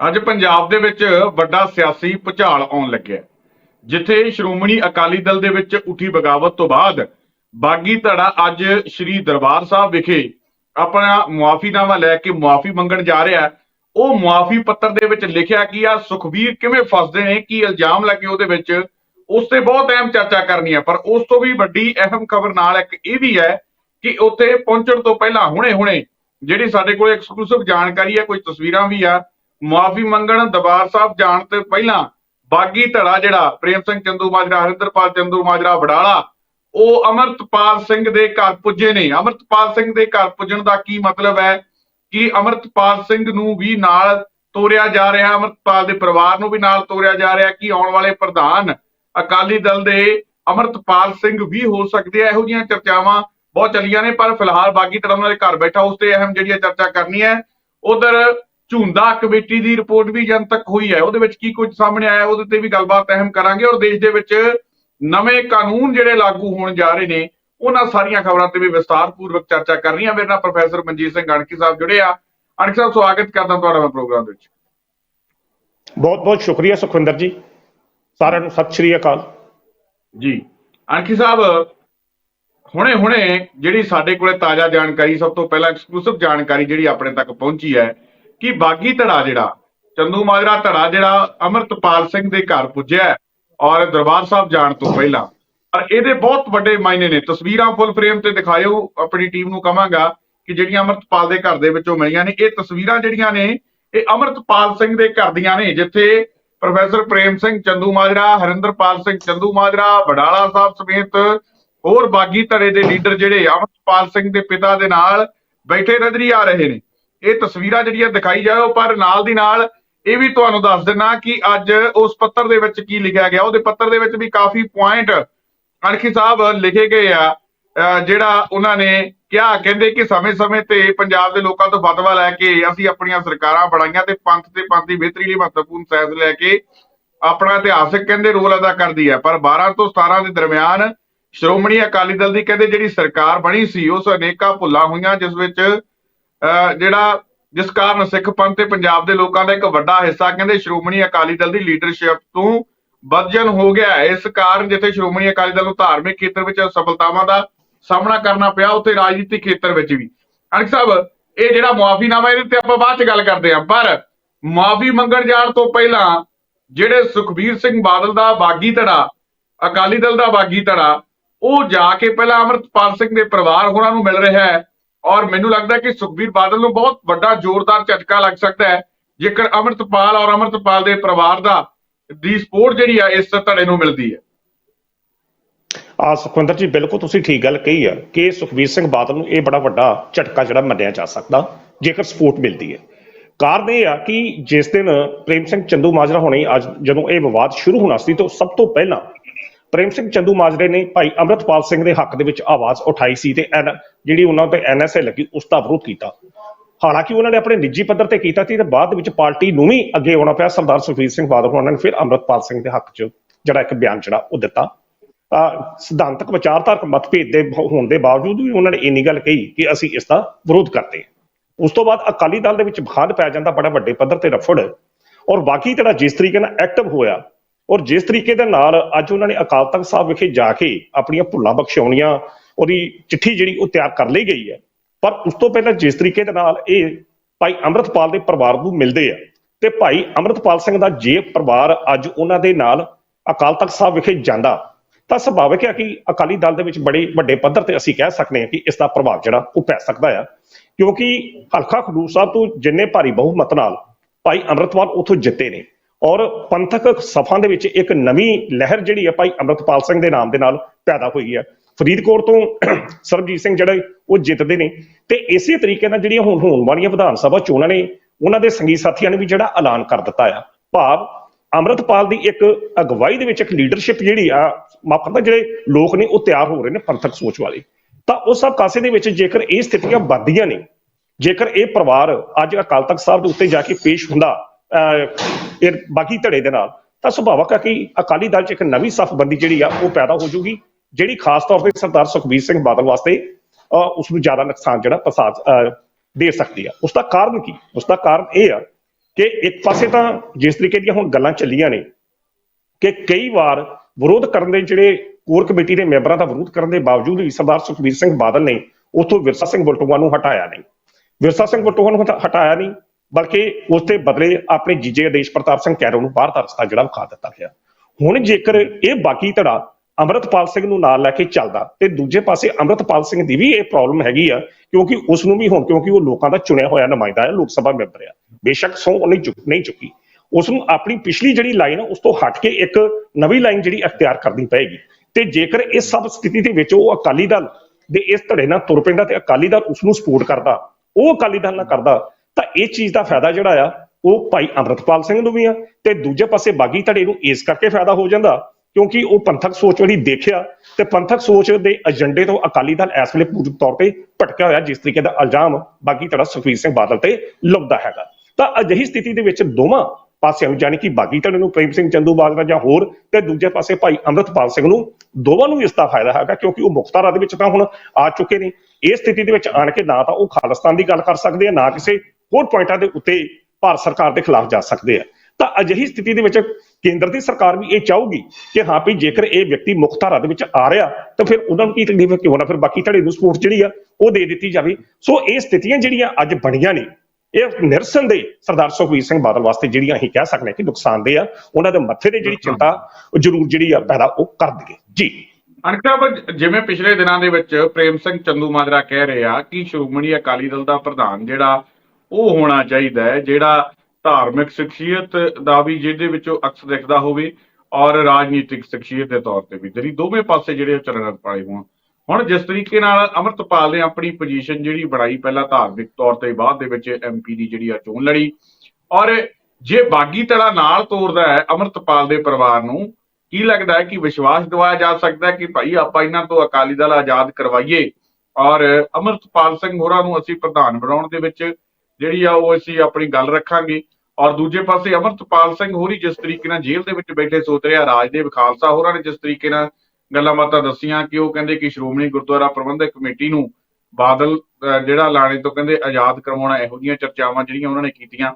ਅੱਜ ਪੰਜਾਬ ਦੇ ਵਿੱਚ ਵੱਡਾ ਸਿਆਸੀ ਭੁਚਾਲ ਆਉਣ ਲੱਗਿਆ ਜਿੱਥੇ ਸ਼੍ਰੋਮਣੀ ਅਕਾਲੀ ਦਲ ਦੇ ਵਿੱਚ ਉੱਠੀ ਬਗਾਵਤ ਤੋਂ ਬਾਅਦ ਬਾਗੀ ਧੜਾ ਅੱਜ ਸ੍ਰੀ ਦਰਬਾਰ ਸਾਹਿਬ ਵਿਖੇ ਆਪਣਾ ਮੁਆਫੀਨਾਮਾ ਲੈ ਕੇ ਮੁਆਫੀ ਮੰਗਣ ਜਾ ਰਿਹਾ ਉਹ ਮੁਆਫੀ ਪੱਤਰ ਦੇ ਵਿੱਚ ਲਿਖਿਆ ਕਿ ਆ ਸੁਖਬੀਰ ਕਿਵੇਂ ਫਸਦੇ ਨੇ, ਕੀ ਇਲਜ਼ਾਮ ਲੱਗੇ ਉਹਦੇ ਵਿੱਚ, ਉਸ ਤੇ ਬਹੁਤ ਅਹਿਮ ਚਰਚਾ ਕਰਨੀ ਹੈ। ਪਰ ਉਸ ਤੋਂ ਵੀ ਵੱਡੀ ਅਹਿਮ ਖਬਰ ਨਾਲ ਇੱਕ ਇਹ ਵੀ ਹੈ ਕਿ ਉੱਥੇ ਪਹੁੰਚਣ ਤੋਂ ਪਹਿਲਾਂ ਹੁਣੇ-ਹੁਣੇ ਜਿਹੜੀ ਸਾਡੇ ਕੋਲ ਐਕਸਕਲੂਸਿਵ ਜਾਣਕਾਰੀ ਹੈ, ਕੋਈ ਤਸਵੀਰਾਂ ਵੀ ਆ ਮੁਆਫੀ ਮੰਗਣ ਦਰਬਾਰ ਸਾਹਿਬ ਜਾਣ ਤੋਂ ਪਹਿਲਾਂ ਬਾਗੀ ਧੜਾ ਜਿਹੜਾ ਪ੍ਰੇਮ ਸਿੰਘ ਚੰਦੂ ਮਾਜਰਾ, ਹਰਿੰਦਰਪਾਲ ਚੰਦੂ ਮਾਜਰਾ, ਵਡਾਲਾ, ਉਹ ਅਮਰਤਪਾਲ ਸਿੰਘ ਦੇ ਘਰ ਪੁੱਜੇ ਨੇ। ਅਮਰਤਪਾਲ ਸਿੰਘ ਦੇ ਘਰ ਪੁੱਜਣ ਦਾ ਕੀ ਮਤਲਬ ਹੈ? ਕਿ ਅਮਰਤਪਾਲ ਸਿੰਘ ਨੂੰ ਵੀ ਨਾਲ ਤੋਰਿਆ ਜਾ ਰਿਹਾ, ਅਮਰਤਪਾਲ ਦੇ ਪਰਿਵਾਰ ਨੂੰ ਵੀ ਨਾਲ ਤੋਰਿਆ ਜਾ ਰਿਹਾ ਕਿ ਆਉਣ ਵਾਲੇ ਪ੍ਰਧਾਨ ਅਕਾਲੀ ਦਲ ਦੇ ਅਮਰਤਪਾਲ ਸਿੰਘ ਵੀ ਹੋ ਸਕਦੇ ਆ। ਇਹੋ ਜਿਹੀਆਂ ਚਰਚਾਵਾਂ ਬਹੁਤ ਚੱਲੀਆਂ ਨੇ, ਪਰ ਫਿਲਹਾਲ ਬਾਗੀ ਧੜਾ ਉਹਨਾਂ ਦੇ ਘਰ ਬੈਠਾ, ਉਸ ਤੇ ਅਹਿਮ ਜਿਹੜੀ ਹੈ ਚਰਚਾ ਕਰਨੀ ਹੈ। ਉਧਰ ਝੁੰਦਾ ਕਮੇਟੀ ਦੀ ਰਿਪੋਰਟ ਵੀ ਜਨਤਕ ਹੋਈ ਹੈ। ਉਹਦੇ ਵਿੱਚ ਕੀ ਕੁਝ ਸਾਹਮਣੇ ਆਇਆ ਉਹਦੇ ਤੇ ਵੀ ਗੱਲਬਾਤ ਅਹਿਮ ਕਰਾਂਗੇ ਔਰ ਦੇਸ਼ ਦੇ ਵਿੱਚ ਨਵੇਂ ਕਾਨੂੰਨ ਜਿਹੜੇ ਲਾਗੂ ਹੋਣ ਜਾ ਰਹੇ ਨੇ ਉਹਨਾਂ ਸਾਰੀਆਂ ਖਬਰਾਂ ਤੇ ਵੀ ਵਿਸਤਾਰਪੂਰਵਕ ਚਰਚਾ ਕਰਨੀ ਹੈ ਮੇਰੇ ਨਾਲ ਪ੍ਰੋਫੈਸਰ ਮਨਜੀਤ ਸਿੰਘ ਅਣਖੀ ਸਾਹਿਬ ਜੁੜੇ ਆ। ਅਣਖੀ ਸਾਹਿਬ ਸਵਾਗਤ ਕਰਦਾ ਤੁਹਾਡਾ ਮੈਂ ਪ੍ਰੋਗਰਾਮ ਦੇ ਵਿੱਚ। ਬਹੁਤ ਬਹੁਤ ਸ਼ੁਕਰੀਆ ਸੁਖਵਿੰਦਰ ਜੀ। ਸਾਰਿਆਂ ਨੂੰ ਸਤਿ ਸ਼੍ਰੀ ਅਕਾਲ। ਜੀ। ਅਣਖੀ ਸਾਹਿਬ ਹੁਣੇ ਹੁਣੇ ਜਿਹੜੀ ਸਾਡੇ ਕੋਲੇ ਤਾਜ਼ਾ ਜਾਣਕਾਰੀ ਸਭ ਤੋਂ ਪਹਿਲਾਂ ਐਕਸਕਲੂਸਿਵ ਜਾਣਕਾਰੀ ਜਿਹੜੀ ਆਪਣੇ ਤੱਕ ਪਹੁੰਚੀ ਹੈ ਕਿ ਬਾਗੀ ਧੜਾ ਜਿਹੜਾ, ਚੰਦੂ ਮਾਜਰਾ ਧੜਾ ਜਿਹੜਾ ਅਮਰਤਪਾਲ ਸਿੰਘ ਦੇ ਘਰ ਪੁੱਜਿਆ ਔਰ ਦਰਬਾਰ ਸਾਹਿਬ ਜਾਣ ਤੋਂ ਪਹਿਲਾਂ। ਪਰ ਇਹਦੇ ਬਹੁਤ ਵੱਡੇ ਮਾਇਨੇ ਨੇ। ਤਸਵੀਰਾਂ ਫੁੱਲ ਫਰੇਮ ਤੇ ਦਿਖਾਇਓ, ਆਪਣੀ ਟੀਮ ਨੂੰ ਕਹਾਂਗਾ ਕਿ ਜਿਹੜੀਆਂ ਅਮਰਤਪਾਲ ਦੇ ਘਰ ਦੇ ਵਿੱਚੋਂ ਮਿਲੀਆਂ ਨੇ, ਇਹ ਤਸਵੀਰਾਂ ਜਿਹੜੀਆਂ ਨੇ, ਇਹ ਅਮਰਤਪਾਲ ਸਿੰਘ ਦੇ ਘਰ ਦੀਆਂ ਨੇ, ਜਿੱਥੇ ਪ੍ਰੋਫੈਸਰ ਪ੍ਰੇਮ ਸਿੰਘ, ਚੰਦੂ ਮਾਜਰਾ, ਹਰਿੰਦਰਪਾਲ ਸਿੰਘ, ਚੰਦੂ ਮਾਜਰਾ, ਵਡਾਲਾ ਸਾਹਿਬ ਸਮੇਤ ਹੋਰ ਬਾਗੀ ਧੜੇ ਦੇ ਲੀਡਰ ਜਿਹੜੇ ਅਮਰਪਾਲ ਸਿੰਘ ਦੇ ਪਿਤਾ ਦੇ ਨਾਲ ਬੈਠੇ ਨਜ਼ਰੀ ਆ ਰਹੇ ਨੇ। ਇਹ ਤਸਵੀਰਾਂ ਜਿਹੜੀਆਂ ਦਿਖਾਈ ਜਾਓ ਪਰ ਨਾਲ ਦੀ ਨਾਲ ਇਹ ਵੀ ਤੁਹਾਨੂੰ ਦੱਸ ਦਿੰਨਾ ਕਿ ਅੱਜ ਉਸ ਪੱਤਰ ਦੇ ਵਿੱਚ ਕੀ ਲਿਖਿਆ ਗਿਆ। ਉਹਦੇ ਪੱਤਰ ਦੇ ਵਿੱਚ ਵੀ ਕਾਫੀ ਪੁਆਇੰਟ ਅਣਖੀ ਸਾਹਿਬ ਲਿਖੇ ਗਏ ਆ। ਜਿਹੜਾ ਉਹਨਾਂ ਨੇ ਕਿਹਾ, ਕਹਿੰਦੇ ਕਿ ਸਮੇਂ-ਸਮੇਂ ਤੇ ਪੰਜਾਬ ਦੇ ਲੋਕਾਂ ਤੋਂ ਫਤਵਾ ਲੈ ਕੇ ਅਸੀਂ ਆਪਣੀਆਂ ਸਰਕਾਰਾਂ ਬਣਾਈਆਂ ਤੇ ਪੰਥ ਤੇ ਪੰਥ ਦੀ ਬਿਹਤਰੀ ਲਈ ਮਹੱਤਵਪੂਰਨ ਫੈਸਲੇ ਲੈ ਕੇ ਆਪਣਾ ਇਤਿਹਾਸਕ ਕਹਿੰਦੇ ਰੋਲ ਅਦਾ ਕਰਦੀ ਹੈ। ਪਰ 12 ਤੋਂ 17 ਦੇ ਦਰਮਿਆਨ ਸ਼੍ਰੋਮਣੀ ਅਕਾਲੀ ਦਲ ਦੀ ਕਹਿੰਦੇ ਜਿਹੜੀ ਸਰਕਾਰ ਬਣੀ ਸੀ, ਉਸ ਅਨੇਕਾਂ ਭੁੱਲਾਂ ਹੋਈਆਂ, ਜਿਸ ਵਿੱਚ ਜਿਹੜਾ ਜਿਸ ਕਾਰਨ ਸਿੱਖ ਪੰਥ ਤੇ ਪੰਜਾਬ ਦੇ ਲੋਕਾਂ ਦਾ ਇੱਕ ਵੱਡਾ ਹਿੱਸਾ ਕਹਿੰਦੇ ਸ਼੍ਰੋਮਣੀ ਅਕਾਲੀ ਦਲ ਦੀ ਲੀਡਰਸ਼ਿਪ ਤੋਂ ਬਦਜਨ ਹੋ ਗਿਆ ਹੈ। ਇਸ ਕਾਰਨ ਜਿੱਥੇ ਸ਼੍ਰੋਮਣੀ ਅਕਾਲੀ ਦਲ ਨੂੰ ਧਾਰਮਿਕ ਖੇਤਰ ਵਿੱਚ ਸਫਲਤਾਵਾਂ ਦਾ ਸਾਹਮਣਾ ਕਰਨਾ ਪਿਆ, ਉੱਥੇ ਰਾਜਨੀਤਿਕ ਖੇਤਰ ਵਿੱਚ ਵੀ। ਅਣਖ ਸਾਹਿਬ, ਇਹ ਜਿਹੜਾ ਮੁਆਫੀਨਾਮਾ ਇਹਦੇ ਤੇ ਆਪਾਂ ਬਾਅਦ ਚ ਗੱਲ ਕਰਦੇ ਹਾਂ। ਪਰ ਮੁਆਫੀ ਮੰਗਣ ਜਾਣ ਤੋਂ ਪਹਿਲਾਂ ਜਿਹੜੇ ਸੁਖਬੀਰ ਸਿੰਘ ਬਾਦਲ ਦਾ ਬਾਗੀ ਧੜਾ, ਅਕਾਲੀ ਦਲ ਦਾ ਬਾਗੀ ਧੜਾ, ਉਹ ਜਾ ਕੇ ਪਹਿਲਾਂ ਅਮਰਤਪਾਲ ਸਿੰਘ ਦੇ ਪਰਿਵਾਰ ਹੋਰਾਂ ਨੂੰ ਮਿਲ ਰਿਹਾ ਹੈ। ਔਰ ਮੈਨੂੰ ਲੱਗਦਾ ਕਿ ਸੁਖਬੀਰ ਬਾਦਲ ਨੂੰ ਬਹੁਤ ਵੱਡਾ ਜ਼ੋਰਦਾਰ ਝਟਕਾ ਲੱਗ ਸਕਦਾ ਹੈ। ਜੇਕਰ ਅਮਰਤਪਾਲ ਔਰ ਅਮਰਤਪਾਲ ਦੇ ਪਰਿਵਾਰ ਦਾ ਦੀ ਸਪੋਰਟ ਜਿਹੜੀ ਆ, ਇਸ ਧੜੇ ਨੂੰ ਮਿਲਦੀ ਹੈ। ਆ ਸੁਖਵਿੰਦਰ ਜੀ, ਬਿਲਕੁਲ ਤੁਸੀਂ ਠੀਕ ਗੱਲ ਕਹੀ ਆ ਕਿ ਸੁਖਬੀਰ ਸਿੰਘ ਬਾਦਲ ਨੂੰ ਇਹ ਬੜਾ ਵੱਡਾ ਝਟਕਾ ਜਿਹੜਾ ਮੰਨਿਆ ਜਾ ਸਕਦਾ, ਜੇਕਰ ਸਪੋਰਟ ਮਿਲਦੀ ਹੈ। ਕਾਰਨ ਇਹ ਆ ਕਿ ਜਿਸ ਦਿਨ ਪ੍ਰੇਮ ਸਿੰਘ ਚੰਦੂ ਮਾਜਰਾ ਹੋਣੀ ਅੱਜ ਜਦੋਂ ਇਹ ਵਿਵਾਦ ਸ਼ੁਰੂ ਹੋਣਾ ਸੀ, ਤਾਂ ਸਭ ਤੋਂ ਪਹਿਲਾਂ ਪ੍ਰੇਮ ਸਿੰਘ ਚੰਦੂ ਮਾਜਰੇ ਨੇ ਭਾਈ ਅੰਮ੍ਰਿਤਪਾਲ ਸਿੰਘ ਦੇ ਹੱਕ ਦੇ ਵਿੱਚ ਆਵਾਜ਼ ਉਠਾਈ ਸੀ ਤੇ ਐਨ- ਜਿਹੜੀ ਉਹਨਾਂ ਤੇ ਐਨਐਸਏ ਲੱਗੀ, ਉਸ ਦਾ ਵਿਰੋਧ ਕੀਤਾ। ਹਾਲਾਂਕਿ ਉਹਨਾਂ ਨੇ ਆਪਣੇ ਨਿੱਜੀ ਪੱਧਰ ਤੇ ਕੀਤਾ ਸੀ ਤੇ ਬਾਅਦ ਵਿੱਚ ਪਾਰਟੀ ਨੂੰ ਵੀ ਅੱਗੇ ਆਉਣਾ ਪਿਆ। ਸਰਦਾਰ ਸੁਖਬੀਰ ਸਿੰਘ ਬਾਦਲ ਉਹਨਾਂ ਨੇ ਫਿਰ ਅੰਮ੍ਰਿਤਪਾਲ ਸਿੰਘ ਦੇ ਹੱਕ 'ਚ ਜਿਹੜਾ ਇੱਕ ਬਿਆਨ ਜਿਹੜਾ ਉਹ ਦਿੱਤਾ। ਸਿਧਾਂਤਕ ਵਿਚਾਰਧਾਰਕ ਮਤਭੇਦ ਦੇ ਹੋਣ ਦੇ ਬਾਵਜੂਦ ਵੀ ਉਹਨਾਂ ਨੇ ਇੰਨੀ ਗੱਲ ਕਹੀ ਕਿ ਅਸੀਂ ਇਸ ਦਾ ਵਿਰੋਧ ਕਰਦੇ ਹਾਂ। ਉਸ ਤੋਂ ਬਾਅਦ ਅਕਾਲੀ ਦਲ ਦੇ ਵਿੱਚ ਖਾਦ ਪੈ ਜਾਂਦਾ ਬੜਾ ਵੱਡੇ ਪੱਧਰ ਤੇ ਰਫੜ ਔਰ ਬਾਕੀ ਜਿਹੜਾ ਜਿਸ ਤਰੀਕੇ ਨਾਲ ਐਕਟਿਵ ਹੋਇਆ ਔਰ ਜਿਸ ਤਰੀਕੇ ਦੇ ਨਾਲ ਅੱਜ ਉਹਨਾਂ ਨੇ ਅਕਾਲ ਤਖਤ ਸਾਹਿਬ ਵਿਖੇ ਜਾ ਕੇ ਆਪਣੀਆਂ ਭੁੱਲਾਂ ਬਖਸ਼ਾਉਣੀਆਂ, ਉਹਦੀ ਚਿੱਠੀ ਜਿਹੜੀ ਉਹ ਤਿਆਰ ਕਰ ਲਈ ਗਈ ਹੈ। ਪਰ ਉਸ ਤੋਂ ਪਹਿਲਾਂ ਜਿਸ ਤਰੀਕੇ ਦੇ ਨਾਲ ਇਹ ਭਾਈ ਅੰਮ੍ਰਿਤਪਾਲ ਦੇ ਪਰਿਵਾਰ ਨੂੰ ਮਿਲਦੇ ਆ ਤੇ ਭਾਈ ਅੰਮ੍ਰਿਤਪਾਲ ਸਿੰਘ ਦਾ ਜੇ ਪਰਿਵਾਰ ਅੱਜ ਉਹਨਾਂ ਦੇ ਨਾਲ ਅਕਾਲ ਤਖਤ ਸਾਹਿਬ ਵਿਖੇ ਜਾਂਦਾ, ਤਾਂ ਸੁਭਾਵਿਕ ਹੈ ਕਿ ਅਕਾਲੀ ਦਲ ਦੇ ਵਿੱਚ ਬੜੇ ਵੱਡੇ ਪੱਧਰ ਤੇ ਅਸੀਂ ਕਹਿ ਸਕਦੇ ਹਾਂ ਕਿ ਇਸ ਦਾ ਪ੍ਰਭਾਵ ਜਿਹੜਾ ਉਹ ਪੈ ਸਕਦਾ ਆ। ਕਿਉਂਕਿ ਹਲਕਾ ਖਡੂਰ ਸਾਹਿਬ ਤੋਂ ਜਿੰਨੇ ਭਾਰੀ ਬਹੁਮਤ ਨਾਲ ਭਾਈ ਅੰਮ੍ਰਿਤਪਾਲ ਉਥੋਂ ਜਿੱਤੇ ਨੇ ਔਰ ਪੰਥਕ ਸਫਾਂ ਦੇ ਵਿੱਚ ਇੱਕ ਨਵੀਂ ਲਹਿਰ ਜਿਹੜੀ ਹੈ ਭਾਈ ਅੰਮ੍ਰਿਤਪਾਲ ਸਿੰਘ ਦੇ ਨਾਮ ਦੇ ਨਾਲ ਪੈਦਾ ਹੋਈ ਹੈ ਫਰੀਦਕੋਟ ਤੋਂ ਸਰਬਜੀਤ ਸਿੰਘ ਜਿਹੜੇ ਉਹ ਜਿੱਤਦੇ ਨੇ। ਤੇ ਇਸੇ ਤਰੀਕੇ ਨਾਲ ਜਿਹੜੀਆਂ ਹੁਣ ਹੋਣ ਵਾਲੀਆਂ ਵਿਧਾਨ ਸਭਾ ਚੋਣਾਂ ਨੇ, ਉਹਨਾਂ ਦੇ ਸੰਗੀ ਸਾਥੀਆਂ ਨੇ ਵੀ ਜਿਹੜਾ ਐਲਾਨ ਕਰ ਦਿੱਤਾ ਆ। ਭਾਵ ਅੰਮ੍ਰਿਤਪਾਲ ਦੀ ਇੱਕ ਅਗਵਾਈ ਦੇ ਵਿੱਚ ਇੱਕ ਲੀਡਰਸ਼ਿਪ ਜਿਹੜੀ ਆ, ਮਾਫ ਜਿਹੜੇ ਲੋਕ ਨੇ ਉਹ ਤਿਆਰ ਹੋ ਰਹੇ ਨੇ ਪੰਥਕ ਸੋਚ ਵਾਲੇ। ਤਾਂ ਉਸ ਸਭ ਕਾਸੇ ਦੇ ਵਿੱਚ ਜੇਕਰ ਇਹ ਸਥਿਤੀਆਂ ਵੱਧਦੀਆਂ ਨੇ, ਜੇਕਰ ਇਹ ਪਰਿਵਾਰ ਅੱਜ ਅਕਾਲ ਤਖਤ ਸਾਹਿਬ ਦੇ ਉੱਤੇ ਜਾ ਕੇ ਪੇਸ਼ ਹੁੰਦਾ ਇਹ ਬਾਕੀ ਧੜੇ ਦੇ ਨਾਲ ਤਾਂ ਸੁਭਾਵਕ ਹੈ ਕਿ ਅਕਾਲੀ ਦਲ 'ਚ ਇੱਕ ਨਵੀਂ ਸਫਬੰਦੀ ਜਿਹੜੀ ਆ ਉਹ ਪੈਦਾ ਹੋ ਜਾਊਗੀ ਜਿਹੜੀ ਖਾਸ ਤੌਰ ਤੇ ਸਰਦਾਰ ਸੁਖਬੀਰ ਸਿੰਘ ਬਾਦਲ ਵਾਸਤੇ ਅਹ, ਉਸ ਨੂੰ ਜ਼ਿਆਦਾ ਨੁਕਸਾਨ ਜਿਹੜਾ ਪਸਾ ਦੇ ਸਕਦੀ ਆ। ਉਸ ਦਾ ਕਾਰਨ ਕੀ? ਉਸ ਦਾ ਕਾਰਨ ਇਹ ਆ ਕਿ ਇੱਕ ਪਾਸੇ ਤਾਂ ਜਿਸ ਤਰੀਕੇ ਦੀਆਂ ਹੁਣ ਗੱਲਾਂ ਚੱਲੀਆਂ ਨੇ ਕਿ ਕਈ ਵਾਰ ਵਿਰੋਧ ਕਰਨ ਦੇ ਜਿਹੜੇ ਕੋਰ ਕਮੇਟੀ ਦੇ ਮੈਂਬਰਾਂ ਦਾ ਵਿਰੋਧ ਕਰਨ ਦੇ ਬਾਵਜੂਦ ਵੀ ਸਰਦਾਰ ਸੁਖਬੀਰ ਸਿੰਘ ਬਾਦਲ ਨੇ ਉਥੋਂ ਵਿਰਸਾ ਸਿੰਘ ਬਲਟੋਆ ਨੂੰ ਹਟਾਇਆ ਨਹੀਂ। ਵਿਰਸਾ ਸਿੰਘ ਬਲਟੋਆ ਨੂੰ ਹਟਾਇਆ ਨਹੀਂ। ਬਲਕਿ ਉਸ ਦੇ ਬਦਲੇ ਆਪਣੇ ਜੀਜੇ ਆਦੇਸ਼ ਪ੍ਰਤਾਪ ਸਿੰਘ ਕੈਰੋਂ ਨੂੰ ਬਾਹਰ ਦਾ ਰਸਤਾ ਜਿਹੜਾ ਵਿਖਾ ਦਿੱਤਾ ਗਿਆ। ਹੁਣ ਜੇਕਰ ਇਹ ਬਾਕੀ ਧੜਾ ਅੰਮ੍ਰਿਤਪਾਲ ਸਿੰਘ ਨੂੰ ਨਾਲ ਲੈ ਕੇ ਚੱਲਦਾ ਤੇ ਦੂਜੇ ਪਾਸੇ ਅੰਮ੍ਰਿਤਪਾਲ ਸਿੰਘ ਦੀ ਵੀ ਇਹ ਪ੍ਰੋਬਲਮ ਹੈਗੀ ਆ, ਕਿਉਂਕਿ ਉਸ ਨੂੰ ਵੀ ਹੁਣ, ਕਿਉਂਕਿ ਉਹ ਲੋਕਾਂ ਦਾ ਚੁਣਿਆ ਹੋਇਆ ਨੁਮਾਇੰਦਾ ਹੈ, ਲੋਕ ਸਭਾ ਮੈਂਬਰ ਆ। ਬੇਸ਼ੱਕ ਸੋ ਉਹਨੇ ਚੁੱਕ, ਨਹੀਂ ਚੁੱਕੀ। ਉਸ ਨੂੰ ਆਪਣੀ ਪਿਛਲੀ ਜਿਹੜੀ ਲਾਈਨ ਉਸ ਤੋਂ ਹਟ ਕੇ ਇੱਕ ਨਵੀਂ ਲਾਈਨ ਜਿਹੜੀ ਅਖਤਿਆਰ ਕਰਨੀ ਪਏਗੀ। ਤੇ ਜੇਕਰ ਇਸ ਸਭ ਸਥਿਤੀ ਦੇ ਵਿੱਚ ਉਹ ਅਕਾਲੀ ਦਲ ਦੇ ਇਸ ਧੜੇ ਨਾਲ ਤੁਰ ਪੈਂਦਾ ਤੇ ਅਕਾਲੀ ਦਲ ਉਸ ਨੂੰ ਸਪੋਰਟ ਕਰਦਾ, ਉਹ ਅਕਾਲੀ ਦਲ ਨਾਲ ਕਰਦਾ ਤਾਂ ਇਹ ਚੀਜ਼ ਦਾ ਫਾਇਦਾ ਜਿਹੜਾ ਆ, ਉਹ ਭਾਈ ਅੰਮ੍ਰਿਤਪਾਲ ਸਿੰਘ ਨੂੰ ਵੀ ਆ ਤੇ ਦੂਜੇ ਪਾਸੇ ਬਾਗੀ ਧੜੇ ਨੂੰ ਇਸ ਕਰਕੇ ਫਾਇਦਾ ਹੋ ਜਾਂਦਾ ਕਿਉਂਕਿ ਉਹ ਪੰਥਕ ਸੋਚ ਜਿਹੜੀ ਦੇਖਿਆ ਤੇ ਪੰਥਕ ਸੋਚ ਦੇ ਏਜੰਡੇ ਤੋਂ ਅਕਾਲੀ ਦਲ ਇਸ ਵੇਲੇ ਪੂਰਨ ਤੌਰ ਤੇ ਭਟਕਿਆ ਹੋਇਆ, ਜਿਸ ਤਰੀਕੇ ਦਾ ਇਲਜ਼ਾਮ ਬਾਗੀ ਧੜਾ ਸੁਖਬੀਰ ਸਿੰਘ ਬਾਦਲ ਤੇ ਲਾਉਂਦਾ ਹੈਗਾ। ਤਾਂ ਅਜਿਹੀ ਸਥਿਤੀ ਦੇ ਵਿੱਚ ਦੋਵਾਂ ਪਾਸਿਆਂ ਨੂੰ ਯਾਨੀ ਕਿ ਬਾਗੀ ਧੜੇ ਨੂੰ ਪ੍ਰੇਮ ਸਿੰਘ ਚੰਦੂ ਬਾਜਵਾ ਜਾਂ ਹੋਰ ਤੇ ਦੂਜੇ ਪਾਸੇ ਭਾਈ ਅੰਮ੍ਰਿਤਪਾਲ ਸਿੰਘ ਨੂੰ ਦੋਵਾਂ ਨੂੰ ਇਸ ਦਾ ਫਾਇਦਾ ਹੈਗਾ ਕਿਉਂਕਿ ਉਹ ਮੁਖਤਾਰਾ ਦੇ ਵਿੱਚ ਤਾਂ ਹੁਣ ਆ ਚੁੱਕੇ ਨੇ। ਇਸ ਸਥਿਤੀ ਦੇ ਵਿੱਚ ਆਣ ਕੇ ਨਾ ਤਾਂ ਉਹ ਖਾਲਿਸਤਾਨ ਦੀ ਗੱਲ ਕਰ ਸਕਦੇ ਆ, ਨਾ ਕਿਸੇ ਹੋਰ ਪੁਆਇੰਟਾਂ ਦੇ ਉੱਤੇ ਭਾਰਤ ਸਰਕਾਰ ਦੇ ਖਿਲਾਫ ਜਾ ਸਕਦੇ ਆ। ਤਾਂ ਅਜਿਹੀ ਸਥਿਤੀ ਦੇ ਵਿੱਚ ਕੇਂਦਰ ਦੀ ਸਰਕਾਰ ਵੀ ਇਹ ਚਾਹੂਗੀ ਕਿ ਹਾਂ ਵੀ ਜੇਕਰ ਇਹ ਵਿਅਕਤੀ ਮੁੱਖ ਧਾਰਾ ਦੇ ਵਿੱਚ ਆ ਰਿਹਾ, ਤਾਂ ਫਿਰ ਉਹਨਾਂ ਨੂੰ ਕੀ ਤਕਲੀਫ ਕਿਉਂ ਨਾ, ਫਿਰ ਬਾਕੀ ਧੜੇ ਨੂੰ ਸਪੋਰਟ ਜਿਹੜੀ ਆ, ਉਹ ਦੇ ਦਿੱਤੀ ਜਾਵੇ। ਸੋ ਇਹ ਸਥਿਤੀਆਂ ਜਿਹੜੀਆਂ ਅੱਜ ਬਣੀਆਂ ਨੇ, ਇਹ ਨਿਰਸਨ ਦੇ ਸਰਦਾਰ ਸੁਖਬੀਰ ਸਿੰਘ ਬਾਦਲ ਵਾਸਤੇ ਜਿਹੜੀਆਂ ਅਸੀਂ ਕਹਿ ਸਕਦੇ ਹਾਂ ਕਿ ਨੁਕਸਾਨਦੇ ਆ, ਉਹਨਾਂ ਦੇ ਮੱਥੇ ਤੇ ਜਿਹੜੀ ਚਿੰਤਾ ਉਹ ਜ਼ਰੂਰ ਜਿਹੜੀ ਆ ਪੈਦਾ ਉਹ ਕਰ ਦਈਏ ਜੀ। ਅਨਕਤਾ ਜਿਵੇਂ ਪਿਛਲੇ ਦਿਨਾਂ ਦੇ ਵਿੱਚ ਪ੍ਰੇਮ ਸਿੰਘ ਚੰਦੂ ਮਾਜਰਾ ਕਹਿ ਰਹੇ ਆ ਕਿ ਸ਼੍ਰੋਮਣੀ ਅਕਾਲੀ ਦਲ ਦਾ ਪ੍ਰਧਾਨ ਜਿਹੜਾ ਉਹ ਹੋਣਾ ਚਾਹੀਦਾ ਹੈ, ਜਿਹੜਾ ਧਾਰਮਿਕ ਸ਼ਖਸੀਅਤ ਦਾ ਵੀ ਜਿਹਦੇ ਵਿੱਚੋਂ ਅਕਸ ਦਿਖਦਾ ਹੋਵੇ ਔਰ ਰਾਜਨੀਤਿਕ ਸ਼ਖਸੀਅਤ ਦੇ ਤੌਰ ਤੇ ਵੀ। ਜਿਹੜੀ ਦੋਵੇਂ ਪਾਸੇ ਜਿਹੜੇ ਉਹ ਚੱਲਣ ਪਾਏ ਹੋਣ। ਹੁਣ ਜਿਸ ਤਰੀਕੇ ਨਾਲ ਅਮਰਤਪਾਲ ਨੇ ਆਪਣੀ ਪੋਜੀਸ਼ਨ ਜਿਹੜੀ ਬਣਾਈ ਪਹਿਲਾਂ ਧਾਰਮਿਕ ਤੌਰ ਤੇ, ਬਾਅਦ ਦੇ ਵਿੱਚ ਐਮਪੀ ਦੀ ਜਿਹੜੀ ਆ ਚੋਣ ਲੜੀ। ਔਰ ਜੇ ਬਾਗੀ ਤੜਾ ਨਾਲ ਤੋਰਦਾ ਹੈ ਅਮਰਤਪਾਲ ਦੇ ਪਰਿਵਾਰ ਨੂੰ, ਕੀ ਲੱਗਦਾ ਹੈ ਕਿ ਵਿਸ਼ਵਾਸ ਦਿਵਾਇਆ ਜਾ ਸਕਦਾ ਹੈ ਕਿ ਭਾਈ ਆਪਾਂ ਇਹਨਾਂ ਤੋਂ ਅਕਾਲੀ ਦਲ ਆਜ਼ਾਦ ਕਰਵਾਈਏ? ਔਰ ਅਮਰਤਪਾਲ ਸਿੰਘ ਹੋਰਾਂ ਨੂੰ ਅਸੀਂ ਪ੍ਰਧਾਨ ਬਣਾਉਣ ਦੇ ਵਿੱਚ ਜਿਹੜੀ ਆ ਉਹ ਅਸੀਂ ਆਪਣੀ ਗੱਲ ਰੱਖਾਂਗੇ। ਔਰ ਦੂਜੇ ਪਾਸੇ ਅਮਰਤਪਾਲ ਸਿੰਘ ਹੋਰੀ ਜਿਸ ਤਰੀਕੇ ਨਾਲ ਜੇਲ੍ਹ ਦੇ ਵਿੱਚ ਬੈਠੇ ਸੋਚ ਰਿਹਾ ਰਾਜਦੇਵ ਖਾਲਸਾ ਹੋਰਾਂ ਨੇ ਜਿਸ ਤਰੀਕੇ ਨਾਲ ਗੱਲਾਂ ਬਾਤਾਂ ਦੱਸੀਆਂ ਕਿ ਉਹ ਕਹਿੰਦੇ ਕਿ ਸ਼੍ਰੋਮਣੀ ਗੁਰਦੁਆਰਾ ਪ੍ਰਬੰਧਕ ਕਮੇਟੀ ਨੂੰ ਬਾਦਲ ਜਿਹੜਾ ਲਾਣੇ ਤੋਂ ਕਹਿੰਦੇ ਆਜ਼ਾਦ ਕਰਵਾਉਣਾ ਇਹੋ ਜਿਹੀਆਂ ਚਰਚਾਵਾਂ ਜਿਹੜੀਆਂ ਉਹਨਾਂ ਨੇ ਕੀਤੀਆਂ।